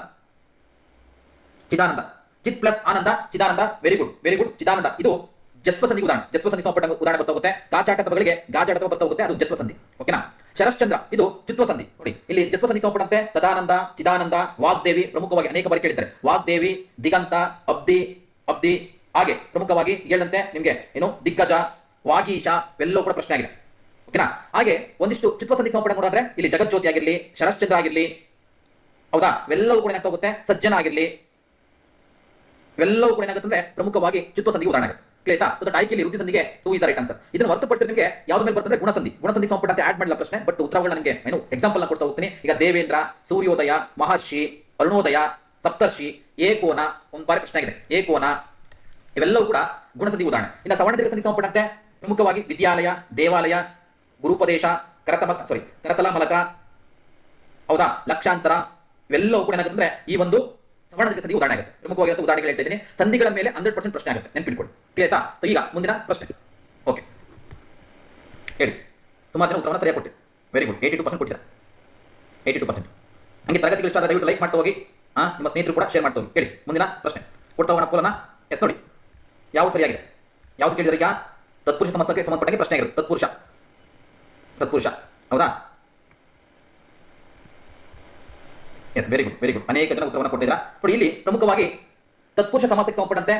ಚಿದಾನಂದ. ಚಿತ್ ಪ್ಲಸ್ ಆನಂದ, Chidananda very good very good Chidananda. ಇದು ಜಸ್ವ ಸಂಧಿ ಉದಾಹರಣೆ. ಜಸ್ವ ಸಂಧಿ ಸಂಪಟ್ಟ ಉದಾಹರಣೆ ಬರ್ತಾ ಹೋಗುತ್ತೆ. ಕಾಚಾಟದ ಬಗಳಿಗೆ ಗಾಚಾಟದ ಬರ್ತಾ ಹೋಗುತ್ತೆ. ಅದು ಜಸ್ವ ಸಂಧಿ. ಓಕೆನಾ ಶರಶ್ಚಂದ್ರ, ಇದು ಚಿತ್ವ ಸಂಧಿ. ನೋಡಿ, ಇಲ್ಲಿ ಜಸ್ವ ಸಂಧಿ ಸಂಪಟ್ಟಂತೆ ಸದಾನಂದ, ಚಿದಾನಂದ, ವಾಗ್ದೇವಿ ಪ್ರಮುಖವಾಗಿ ಅನೇಕ ಬಾರಿ ಕೇಳಿದ್ದಾರೆ. ವಾಗ್ದೇವಿ, ದಿಗಂತ, ಅಬ್ದಿ ಅಬ್ದಿ, ಹಾಗೆ ಪ್ರಮುಖವಾಗಿ ಹೇಳಂತೆ ನಿಮಗೆ ಏನು? ದಿಗ್ಗಜ, ವಾಗೀಶ ಎಲ್ಲೋ ಕೂಡ ಪ್ರಶ್ನೆ ಆಗಿದೆ. ಓಕೆನಾ ಹಾಗೆ ಒಂದಿಷ್ಟು ಚಿತ್ವ ಸಂಧಿ ಸಂಪಟ ನೋಡಿದ್ರೆ ಇಲ್ಲಿ ಜಗಜ್ಯೋತಿ ಆಗಿರ್ಲಿ, ಶರಶ್ಚಂದ್ರ ಆಗಿರ್ಲಿ, ಹೌದಾ? ಇವೆಲ್ಲವೂ ಕೂಡ ಏನಾಗ್ತಾ ಹೋಗುತ್ತೆ ಸಜ್ಜನ ಆಗಿರ್ಲಿ. ಇವೆಲ್ಲವೂ ಕೂಡ ಏನಾಗುತ್ತೆ ಅಂದ್ರೆ ಪ್ರಮುಖವಾಗಿ ಚಿತ್ವ ಸಂಧಿಗೆ ಉದಾಹರಣೆ ಆಯ್ತಾ? ಸೊ ವೃತ್ತಿ ಸಂಧಿಗೆ ಟೂ ಇಸ್ ರೈಟ್ ಆನ್ಸರ್ ಇದನ್ನು ಹೊರತುಪಡಿಸಿ ನಿಮಗೆ ಯಾವ್ದು ಮೇಲೆ ಬರ್ತಂದ್ರೆ ಗುಣಸಂಧಿ. ಗುಣಸಂಧಿ ಸಂಪುಟ ಆಡ್ ಮಾಡಿಲ್ಲ ಪ್ರಶ್ನೆ ಬಟ್ ಉತ್ತರಗಳು ನನಗೆ ಏನು ಎಕ್ಸಾಂಪಲ್ ಕೊಡ್ತಾ ಹೋಗ್ತೀನಿ. ಈಗ ದೇವೇಂದ್ರ, ಸೂರ್ಯೋದಯ, ಮಹರ್ಷಿ, ಅರುಣೋದಯ, ಸಪ್ತರ್ಷಿ, ಏಕೋನ, ಒಂದು ಬಾರಿ ಪ್ರಶ್ನೆ ಆಗಿದೆ. ಏಕೋನ, ಇವೆಲ್ಲವೂ ಕೂಡ ಗುಣಸಂಧಿ ಉದಾಹರಣೆ. ಇನ್ನು ಸವರ್ಣ ಸಂಧಿ ಸಂಪಟ್ಟಂತೆ ಪ್ರಮುಖವಾಗಿ ವಿದ್ಯಾಲಯ, ದೇವಾಲಯ ಗುರುಪದೇಶ ಕರತಮ ಸಾರಿ ಕರತಲ ಮಲಕ ಹೌದಾ, ಲಕ್ಷಾಂತರ, ಇವೆಲ್ಲವೂ ಕೂಡ ಏನಾಗುತ್ತೆ ಅಂದ್ರೆ ಈ ಒಂದು ಸವರ್ಣ ದೀರ್ಘ ಸಂಧಿ ಉದಾಹರಣೆ ಆಗುತ್ತೆ. ಪ್ರಮುಖವಾಗಿರೋ ಉದಾಹರಣೆಗಳು ಹೇಳ್ತಾ ಇದ್ದೀನಿ. ಸಂಧಿಗಳ ಮೇಲೆ ಹಂಡ್ರೆಡ್ ಪರ್ಸೆಂಟ್ ಪ್ರಶ್ನೆ ಆಗುತ್ತೆ. ನೆನ್ಪಿಟ್ಕೊಳ್ಳಿ. ಆಯ್ತಾ? ಸೊ ಈಗ ಮುಂದಿನ ಪ್ರಶ್ನೆ. ಓಕೆ ಹೇಳಿ. ಸುಮಾರು ಜನ ಉತ್ತರವನ್ನು ಸರಿಯಾಗಿ ಕೊಟ್ಟಿದೆ very good eighty two percent ಕೊಟ್ಟಿದ್ದಾರೆ? ಏಯ್ಟಿ ಟು ಪರ್ಸೆಂಟ್ ಹಂಗೆ ತರಗತಿಗಳು ಇಷ್ಟ ದಯವಿಟ್ಟು ಲೈಕ್ ಮಾಡ್ತಾ ಹೋಗಿ. ಹಾಂ ನಿಮ್ಮ ಸ್ನೇಹಿತರು ಕೂಡ ಶೇರ್ ಮಾಡ್ತಾ ಹೋಗಿ. ಹೇಳಿ, ಮುಂದಿನ ಪ್ರಶ್ನೆ. ಕೊಡ್ತಾ ಹೋಗೋಣ ಪೋಲನ. ಎಸ್ ನೋಡಿ. ಯಾವುದು ಸರಿಯಾಗಿದೆ? ಯಾವ್ದು ಕೇಳಿದ್ರೆ ಈಗ? ತತ್ಪುರುಷ ಸಮಸ್ಯೆಗೆ ಸಂಬಂಧಪಟ್ಟಂಗೆ ಪ್ರಶ್ನೆ ಆಗಿರುತ್ತೆ. ತತ್ಪುರುಷ. ತತ್ಪುರುಷ ಹೌದಾ? Yes very good very good ಅನೇಕ ಜನ ಉತ್ತರವನ್ನು ಕೊಟ್ಟಿದ್ದೀರಾ? ನೋಡಿ, ಇಲ್ಲಿ ಪ್ರಮುಖವಾಗಿ ತತ್ಪುರುಷ ಸಮಸ್ಯೆಗೆ ಸಂಬಂಧಪಟ್ಟಂತೆ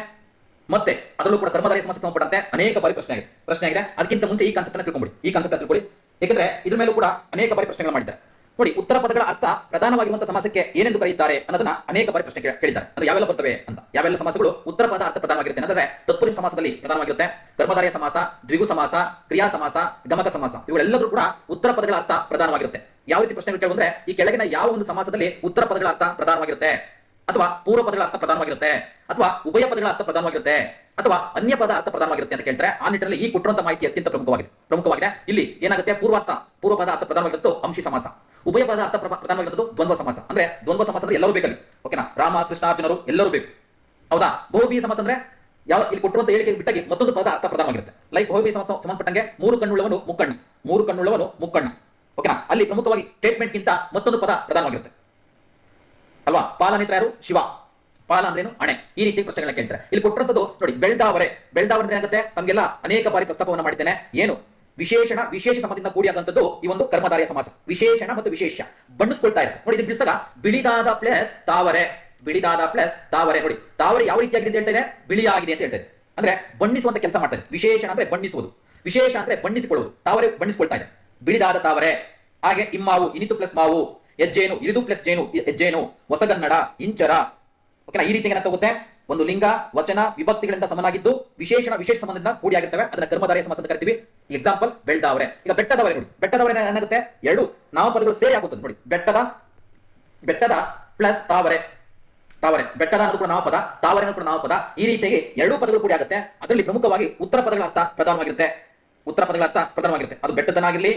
ಮತ್ತೆ ಅದರಲ್ಲೂ ಕೂಡ ಕರ್ಮಧಾರಿ ಸಮಸ್ಯೆ ಸಂಬಂಧಪಟ್ಟಂತೆ ಅನೇಕ ಬಾರಿ ಪ್ರಶ್ನೆ ಆಗಿದೆ. ಪ್ರಶ್ನೆ ಆಗಿದೆ. ಅದಕ್ಕಿಂತ ಮುಂಚೆ ಈ ಕಾನ್ಸೆಪ್ಟ್ ಅನ್ನು ತಿಳ್ಕೊಂಬಿಡಿ. ಈ ಕಾನ್ಸೆಪ್ಟ್ ತಿಳ್ಕೊಳ್ಳಿ ಯಾಕಂದ್ರೆ ಇದ್ರ ಮೇಲೂ ಕೂಡ ಅನೇಕ ಬಾರಿ ಪ್ರಶ್ನೆಗಳು ಮಾಡಿದ್ದಾರೆ. ನೋಡಿ, ಉತ್ತರ ಪದಗಳ ಅರ್ಥ ಪ್ರಧಾನವಾಗಿರುವಂತಹ ಸಮಸ್ಯೆಗೆ ಏನೆಂದು ಕರೆಯುತ್ತಾರೆ ಅನ್ನೋದನ್ನ ಅನೇಕ ಬಾರಿ ಪ್ರಶ್ನೆ ಕೇಳಿದ್ದಾರೆ. ಅಂದ್ರೆ ಯಾವೆಲ್ಲ ಬರ್ತವೆ ಅಂತ. ಯಾವೆಲ್ಲ ಸಮಾಸಗಳು ಉತ್ತರ ಪದ ಅರ್ಥ ಪ್ರಧಾನವಾಗಿರುತ್ತೆ ಅಂದ್ರೆ ತತ್ಪುರುಷ ಸಮಾಸದಲ್ಲಿ ಪ್ರಧಾನವಾಗಿರುತ್ತೆ. ಕರ್ಮಧಾರಯ ಸಮಾಸ, ದ್ವಿಗು ಸಮಾಸ, ಕ್ರಿಯಾ ಸಮಾಸ, ಗಮಕ ಸಮಾಸ ಇವುಗಳೆಲ್ಲರೂ ಕೂಡ ಉತ್ತರ ಪದಗಳ ಅರ್ಥ ಪ್ರಧಾನವಾಗಿರುತ್ತೆ. ಯಾವ ರೀತಿ ಪ್ರಶ್ನೆ ಕೇಳುವಂದ್ರೆ ಈ ಕೆಳಗಿನ ಯಾವ ಒಂದು ಸಮಾಸದಲ್ಲಿ ಉತ್ತರ ಪದಗಳ ಅರ್ಥ ಪ್ರಧಾನವಾಗಿರುತ್ತೆ? ಅಥವಾ ಪೂರ್ವ ಪದಗಳ ಅರ್ಥ ಪ್ರಧಾನವಾಗಿರುತ್ತೆ? ಅಥವಾ ಉಭಯ ಪದಗಳ ಅರ್ಥ ಪ್ರಧಾನವಾಗಿರುತ್ತೆ? ಅಥವಾ ಅನ್ಯ ಪದ ಅರ್ಥ ಪ್ರಧಾನವಾಗಿರುತ್ತೆ ಅಂತ ಕೇಳ್ತಾರೆ ಆ ನಿಟ್ಟಿನಲ್ಲಿ ಈ ಕೊಟ್ಟಿರುವಂತಹ ಮಾಹಿತಿ ಅತ್ಯಂತ ಪ್ರಮುಖವಾಗಿದೆ. ಪ್ರಮುಖವಾಗಿದೆ. ಇಲ್ಲಿ ಏನಾಗುತ್ತೆ? ಪೂರ್ವಾರ್ಥ, ಪೂರ್ವ ಪದ ಅರ್ಥ ಪ್ರಧಾನವಾಗಿರುತ್ತೆ, ಅಂಶಿ ಸಮಾಸ. ಉಭಯ ಪದ ಅರ್ಥ ಪ್ರ- ಪ್ರಧಾನವಾಗಿರೋದು ದ್ವಂದ್ವ ಸಮಾಸ. ಅಂದ್ರೆ ದ್ವಂದ್ವ ಸಮಾಸ ಅಂದ್ರೆ ಎಲ್ಲರೂ ಬೇಕಲ್ಲಿ. ಓಕೆನಾ ರಾಮ, ಕೃಷ್ಣ, ಅರ್ಜುನರು ಎಲ್ಲರೂ ಬೇಕು. ಹೌದಾ? ಬಹುಬಿ ಸಮಾಸ ಅಂದ್ರೆ ಯಾವ ಇಲ್ಲಿ ಕೊಟ್ಟಿರುವಂತ ಹೇಳಿಕೆ ಬಿಟ್ಟಾಗಿ ಮತ್ತೊಂದು ಪದ ಅರ್ಥ ಪ್ರಧಾನವಾಗಿರುತ್ತೆ. ಲೈಕ್ ಬಹುಬಿ ಸಮಾಸ ಸಂಬಂಧಪಟ್ಟಂಗೆ ಮೂರು ಕಣ್ಣುಳ್ಳವನು ಮುಕ್ಕಣ್ಣ. ಮೂರು ಕಣ್ಣುಳ್ಳವನು ಮುಕ್ಕಣ್ಣ. ಓಕೆನಾ ಅಲ್ಲಿ ಪ್ರಮುಖವಾಗಿ ಸ್ಟೇಟ್ಮೆಂಟ್ ಗಿಂತ ಮತ್ತೊಂದು ಪದ ಪ್ರಧಾನವಾಗಿರುತ್ತೆ. ಅಲ್ವಾ? ಪಾಲನೇತ್ರ ಯಾರು? ಶಿವ. ಪಾಲ ಅಂದ್ರೇನು? ಅಣೆ. ಈ ರೀತಿ ಪ್ರಶ್ನೆಗಳನ್ನ ಕೇಳ್ತಾರೆ. ಇಲ್ಲಿ ಕೊಟ್ಟಿರುವಂತದ್ದು ನೋಡಿ, ಬೆಳ್ದಾವರೆ. ಬೆಳ್ದಾವರೆ ಏನಾಗುತ್ತೆ? ತಮಗೆಲ್ಲ ಅನೇಕ ಬಾರಿ ಪ್ರಸ್ತಾಪವನ್ನು ಮಾಡಿದ್ದೇನೆ. ಏನು? ವಿಶೇಷಣ, ವಿಶೇಷ ಸಮದಿಂದ ಕೂಡಿಯಾದಂಥದ್ದು ಈ ಒಂದು ಕರ್ಮಧಾರಿಯ ಸಮಾಸ. ವಿಶೇಷಣ ಮತ್ತು ವಿಶೇಷ ಬಣ್ಣಿಸ್ಕೊಳ್ತಾ ಇರುತ್ತೆ ನೋಡಿ ಇದು ಬಿಡಿಸಿದಾಗ, ಬಿಳಿದಾದ ಪ್ಲಸ್ ತಾವರೆ. ಬಿಳಿದಾದ ಪ್ಲಸ್ ತಾವರೆ. ನೋಡಿ, ತಾವರೆ ಯಾವ ರೀತಿಯಾಗಿದೆ ಅಂತ ಹೇಳ್ತಾ ಇದೆ? ಬಿಳಿಯಾಗಿದೆ ಅಂತ ಹೇಳ್ತಾ ಇದೆ. ಅಂದ್ರೆ ಬಣ್ಣಿಸುವಂತ ಕೆಲಸ ಮಾಡ್ತಾರೆ ವಿಶೇಷಣ ಅಂದ್ರೆ ಬಣ್ಣಿಸುವುದು. ವಿಶೇಷ ಅಂದ್ರೆ ಬಣ್ಣಿಸಿಕೊಳ್ಳುವುದು. ತಾವರೆ ಬಣ್ಣಿಸ್ಕೊಳ್ತಾ ಇದೆ. ಬಿಳಿದಾದ ತಾವರೆ. ಹಾಗೆ ಇಮ್ಮಾವು, ಇನಿತು ಪ್ಲಸ್ ಮಾವು ಹೆಜ್ಜೇನು ಇರಿದು ಪ್ಲಸ್ ಜೇನು ಹೆಜ್ಜೇನು ಹೊಸಗನ್ನಡ, ಇಂಚರ. ಓಕೆನಾ? ಈ ರೀತಿ ಏನಾಗ್ತಾ ಹೋಗುತ್ತೆ? ಒಂದು ಲಿಂಗ, ವಚನ, ವಿಭಕ್ತಿಗಳಿಂದ ಸಮನಾಗಿದ್ದು ವಿಶೇಷಣ, ವಿಶೇಷ ಸಂಬಂಧದಿಂದ ಕೂಡಿಯಾಗಿರ್ತವೆ. ಅದನ್ನ ಕರ್ಮಧಾರಯ ಸಮಸ್ಯೆ ಅಂತ ಕರಿತೀವಿ. ಎಕ್ಸಾಂಪಲ್ ಬೆಳ್ದಾವರೆ ಈಗ ಬೆಟ್ಟದವರೆ ನೋಡಿ. ಬೆಟ್ಟದವರೆ ಏನಾಗುತ್ತೆ? ಎರಡು ನಾಮಪದಗಳು ಸೇರಿ ಆಗುತ್ತದೆ ನೋಡಿ. ಬೆಟ್ಟದ ಬೆಟ್ಟದ ಪ್ಲಸ್ ತಾವರೆ. ತಾವರೆ. ಬೆಟ್ಟದ ಅನ್ನೋದು ಕೂಡ ನಾಮಪದ, ತಾವರೆ ಕೂಡ ನಾಮಪದ. ಈ ರೀತಿಯಾಗಿ ಎರಡೂ ಪದಗಳು ಕೂಡಿ ಆಗುತ್ತೆ ಅದರಲ್ಲಿ ಪ್ರಮುಖವಾಗಿ ಉತ್ತರ ಪದಗಳ ಅರ್ಥ ಪ್ರಧಾನವಾಗಿರುತ್ತೆ. ಉತ್ತರ ಪದಗಳ ಅರ್ಥ ಪ್ರಧಾನವಾಗಿರುತ್ತೆ. ಅದು ಬೆಟ್ಟದನಾಗಿರ್ಲಿ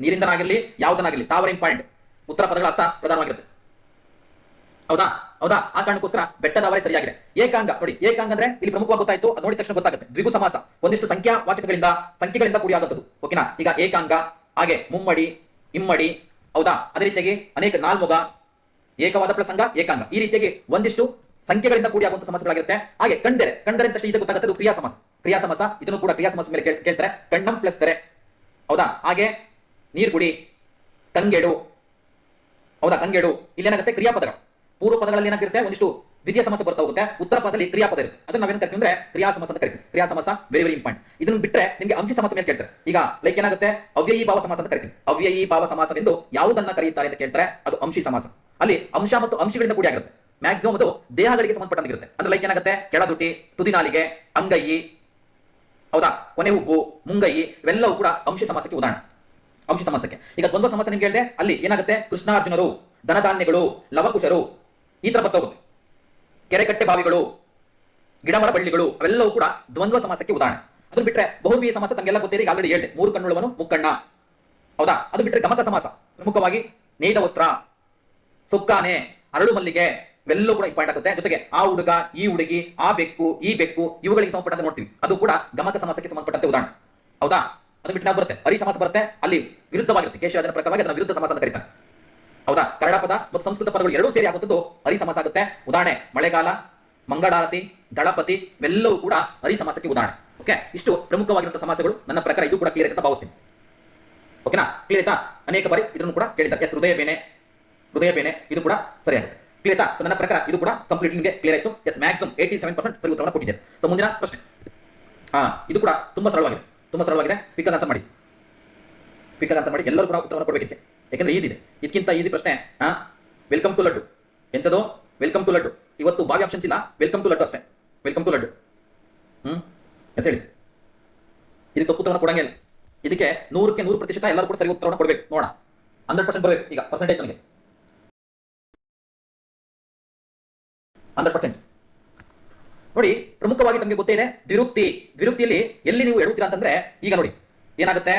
ನೀರಿಂದನಾಗಿರ್ಲಿ, ಯಾವುದನ್ನಾಗಿರ್ಲಿ, ತಾವರೆ ಪಾಯಿಂಟ್ ಉತ್ತರ ಪದಗಳ ಅರ್ಥ ಪ್ರಧಾನವಾಗಿರುತ್ತೆ. ಹೌದಾ? ಹೌದಾ? ಆ ಕಾರಣಕ್ಕೋಸ್ಕರ ಬೆಟ್ಟದ ಅವರೇ ಸರಿಯಾಗಿದೆ. ಏಕಾಂಗ, ನೋಡಿ, ಏಕಾಂಗ ಅಂದ್ರೆ ಇಲ್ಲಿ ಪ್ರಮುಖವಾಗಿ ಗೊತ್ತಾಯ್ತು, ಅದು ನೋಡಿದ ತಕ್ಷಣ ಗೊತ್ತಾಗುತ್ತೆ. ದ್ವಿಗು ಸಮಾಸ, ಒಂದಿಷ್ಟು ಸಂಖ್ಯಾ ವಾಚಕಗಳಿಂದ, ಸಂಖ್ಯೆಗಳಿಂದ ಕೂಡಿ ಆಗುತ್ತದೆ ಓಕೆನಾ? ಈಗ ಏಕಾಂಗ, ಹಾಗೆ ಮುಮ್ಮಡಿ, ಇಮ್ಮಡಿ, ಹೌದಾ? ಅದೇ ರೀತಿಯಾಗಿ ಅನೇಕ ನಾಲ್ಮುಗ, ಏಕವಾದ ಪ್ರಸಂಗ, ಏಕಾಂಗ. ಈ ರೀತಿಯಾಗಿ ಒಂದಿಷ್ಟು ಸಂಖ್ಯೆಗಳಿಂದ ಕೂಡಿ ಆಗುವಂತ ಸಮಸ್ಯೆಗಳಾಗಿರುತ್ತೆ ಹಾಗೆ ಕಂಡರೆ ಕಂಡರೆ ಅಂತ ಇದು ಗೊತ್ತಾಗುತ್ತೆ ಅದು ಕ್ರಿಯಾ ಸಮಾಸ. ಕ್ರಿಯಾ ಸಮಾಸ, ಇದನ್ನು ಕೂಡ ಕ್ರಿಯಾ ಸಮಾಸ ಮೇಲೆ ಕೇಳ್- ಕೇಳ್ತಾರೆ. ಕಣ್ಣಂ ಪ್ಲಸ್ ತೆರೆ. ಹೌದಾ? ಹಾಗೆ ನೀರ್ಗುಡಿ ಕಂಗೆಡು ಹೌದಾ? ಕಂಗೆಡು ಇಲ್ಲೇನಾಗುತ್ತೆ? ಕ್ರಿಯಾಪದಗಳು. ಪೂರ್ವ ಪದಗಳಲ್ಲಿ ಏನಾಗಿರುತ್ತೆ ಒಂದಿಷ್ಟು ದ್ವಿತೀಯ ಸಮಸ್ಯೆ ಬರ್ತಾ ಹೋಗುತ್ತೆ. ಉತ್ತರ ಪದದಲ್ಲಿ ಕ್ರಿಯಾಪದ ಇರುತ್ತೆ. ಅದನ್ನ ನಾವೇನು ಕರಿತೀವಿ ಅಂದ್ರೆ ಕ್ರಿಯಾ ಸಮಾಸ ಅಂತ ಕರಿತೀವಿ. ಕ್ರಿಯಾ ಸಮಸ ವೆರಿ ವೆರಿ ಇಂಪಾರ್ಟೆಂಟ್ ಇದನ್ನ ಬಿಟ್ರೆ ನಿಮಗೆ ಅಂಶ ಸಮಾಸ ಮೇಲೆ ಕೇಳ್ತಾರೆ. ಈಗ ಲೈಕ್ ಏನಾಗುತ್ತೆ? ಅವ್ಯಯಿ, ಭಾವ, ಸಮಾಸ ಅಂತ ಕರಿತೀವಿ. ಅವ್ಯಯಿ, ಭಾವ ಎಂದು ಯಾವುದನ್ನ ಕರೆಯುತ್ತಾರೆ ಅಂತ ಕೇಳ್ತಾರೆ. ಅದು ಅಂಶಿ ಸಮಾಸ. ಅಲ್ಲಿ ಅಂಶ ಮತ್ತು ಅಂಶಗಳಿಂದ ಕೂಡಿ ಆಗಿರುತ್ತೆ. ಮ್ಯಾಕ್ಸಿಮಮ್ ಅದು ದೇಹಗಳಿಗೆ ಸಂಬಂಧಪಟ್ಟಂತಿರುತ್ತೆ ಅಂದ್ರೆ ಲೈಕ್ ಏನಾಗುತ್ತೆ? ಕೆಳದುಟಿ ತುದಿನಾಲಿಗೆ, ಅಂಗೈ, ಹೌದಾ? ಕೊನೆ ಉಬ್ಬು, ಮುಂಗೈ, ಇವೆಲ್ಲವೂ ಕೂಡ ಅಂಶ ಸಮಾಸಕ್ಕೆ ಉದಾಹರಣೆ. ಅಂಶ ಸಮಾಸಕ್ಕೆ. ಈಗ ದ್ವಂದ್ವ ಸಮಸ್ಯೆ ನಿಮ್ಗೆ ಹೇಳಿದೆ, ಅಲ್ಲಿ ಏನಾಗುತ್ತೆ? ಕೃಷ್ಣಾರ್ಜುನರು, ಧನಧಾನ್ಯಗಳು, ಲವಕುಶರು ಈ ತರ ಬರ್ತಾ ಕೆರೆಕಟ್ಟೆ ಬಾವಿಗಳು ಗಿಡಮರ ಬಳ್ಳಿಗಳು ಅವೆಲ್ಲವೂ ಕೂಡ ದ್ವಂದ್ವ ಸಮಾಸಕ್ಕೆ ಉದಾಹರಣೆ. ಅದು ಬಿಟ್ರೆ ಬಹುವೀಯ ಸಮಾಸ ತಮಗೆಲ್ಲ ಗೊತ್ತೇರಿ ಆಲ್ರೆಡಿ ಹೇಳಿದೆ, ಮೂರು ಕಣ್ಣುಳ್ಳವನು, ಮುಕ್ಕಣ್ಣ. ಹೌದಾ? ಅದು ಬಿಟ್ರೆ ಗಮಕ ಸಮಾಸ. ಪ್ರಮುಖವಾಗಿ ನೇಯ್ದ ವಸ್ತ್ರ, ಸುಕ್ಕಾನೆ, ಅರಳು ಮಲ್ಲಿಗೆ, ಇವೆಲ್ಲವೂ ಕೂಡ ಪಾಯಿಂಟ್ ಆಗುತ್ತೆ. ಜೊತೆಗೆ ಆ ಹುಡುಗ, ಈ ಹುಡುಗಿ, ಆ ಬೆಕ್ಕು, ಈ ಬೆಕ್ಕು, ಇವುಗಳಿಗೆ ಸಂಬಂಧಪಟ್ಟಂತೆ ನೋಡ್ತೀವಿ. ಅದು ಕೂಡ ಗಮಕ ಸಮಾಸಕ್ಕೆ ಸಂಬಂಧಪಟ್ಟಂತೆ ಉದಾಹರಣೆ. ಹೌದಾ? ಅದು ಬಿಟ್ಟು ನಾವು ಬರುತ್ತೆ? ಹರಿ ಸಮಾಸ ಬರುತ್ತೆ. ಅಲ್ಲಿ ವಿರುದ್ಧವಾಗಿರುತ್ತೆ. ಕೇಶವಾದನ ಪ್ರಕಾರವಾಗಿ ಅದನ್ನ ವಿರುದ್ಧ ಸಮಾಸ ಅಂತ ಕರೀತಾರೆ. ಹೌದಾ? ಕನ್ನಡ ಪದ ಮತ್ತು ಸಂಸ್ಕೃತ ಪದಗಳು ಎರಡೂ ಸೇರಿ ಆಗುತ್ತದ್ದು ಹರಿ ಸಮಾಸ ಆಗುತ್ತೆ. ಉದಾಹರಣೆ, ಮಳೆಗಾಲ, ಮಂಗಳಾರತಿ, ದಳಪತಿ, ಇವೆಲ್ಲವೂ ಕೂಡ ಹರಿ ಸಮಾಸಕ್ಕೆ ಉದಾಹರಣೆ. ಓಕೆ? ಇಷ್ಟು ಪ್ರಮುಖವಾಗಿರುವಂತಹ ಸಮಾಸಗಳು ನನ್ನ ಪ್ರಕಾರ ಇದು ಕೂಡ ಕ್ಲಿಯರ್ ಅಂತ ಭಾವಿಸ್ತೀನಿ. ಓಕೆನಾ? ಕ್ಲಿಯರ್ ಆಯ್ತಾ? ಅನೇಕ ಬಾರಿ ಇದನ್ನು ಕೂಡ ಕೇಳಿದ್ದಾರೆ. ಎಸ್, ಹೃದಯ ಬೇನೆ ಹೃದಯ ಬೇನೆ, ಇದು ಕೂಡ ಸರಿಯಾಗುತ್ತೆ ಕ್ಲಿಯರ್ ಆಯ್ತಾ? ಸೊ ನನ್ನ ಪ್ರಕಾರ ಇದು ಕೂಡ ಕಂಪ್ಲೀಟ್ ನಿಮಗೆ ಕ್ಲಿಯರ್ ಆಯ್ತು. Yes maximum eighty seven percent ಸರಿ ಉತ್ತರವನ್ನು ಕೊಟ್ಟಿದ್ದೇನೆ. ಸೊ ಮುಂದಿನ ಪ್ರಶ್ನೆ. ಹಾ, ಇದು ಕೂಡ ತುಂಬಾ ಸರಳವಾಗಿದೆ. ತುಂಬಾ ಸರಳವಾಗಿದೆ. ಪಿಕ್ ಆನ್ಸರ್ ಮಾಡಿ. ಪಿಕ್ ಆನ್ಸರ್ ಮಾಡಿ. ಎಲ್ಲರೂ ಕೂಡ ಉತ್ತರವನ್ನು ಕೊಡಬೇಕಿದೆ ಯಾಕಂದ್ರೆ ಈದಿದೆ ಇದಕ್ಕಿಂತ ಈದಿ ಪ್ರಶ್ನೆ ಹಾ welcome to laddu. ಎಂತದೋ? Welcome to laddu. ಇವತ್ತು ಬಾವಿ ಆಪ್ಷನ್ಸ್ ಇಲ್ಲ. ವೆಲ್ಕಮ್ ಟು ಲಡ್ಡು ಅಷ್ಟೇ. Welcome to laddu. ಹ್ಮ್? ಹೇಳಿ. ಇದು ತಪ್ಪು ಉತ್ತರವನ್ನು ಕೊಡಂಗಿಲ್ಲ ಇದಕ್ಕೆ ನೂರಕ್ಕೆ ನೂರು ಪ್ರತಿಶತ ಎಲ್ಲರೂ ಕೂಡ ಸರಿ ಉತ್ತರವನ್ನು ಕೊಡಬೇಕು. ನೋಡೋಣ. ಹಂಡ್ರೆಡ್ ಪರ್ಸೆಂಟ್ ಬರಬೇಕು. ಈಗ ಪರ್ಸೆಂಟೇಜ್ ನನಗೆ ಹಂಡ್ರೆಡ್ ಪರ್ಸೆಂಟ್ ನೋಡಿ, ಪ್ರಮುಖವಾಗಿ ನಮಗೆ ಗೊತ್ತೇ ಇದೆ, ದ್ವಿರುಕ್ತಿ. ದ್ವಿರುಕ್ತಿಯಲ್ಲಿ ಎಲ್ಲಿ ನೀವು ಎಡುತ್ತೀರಾ ಅಂತಂದ್ರೆ, ಈಗ ನೋಡಿ, ಏನಾಗುತ್ತೆ?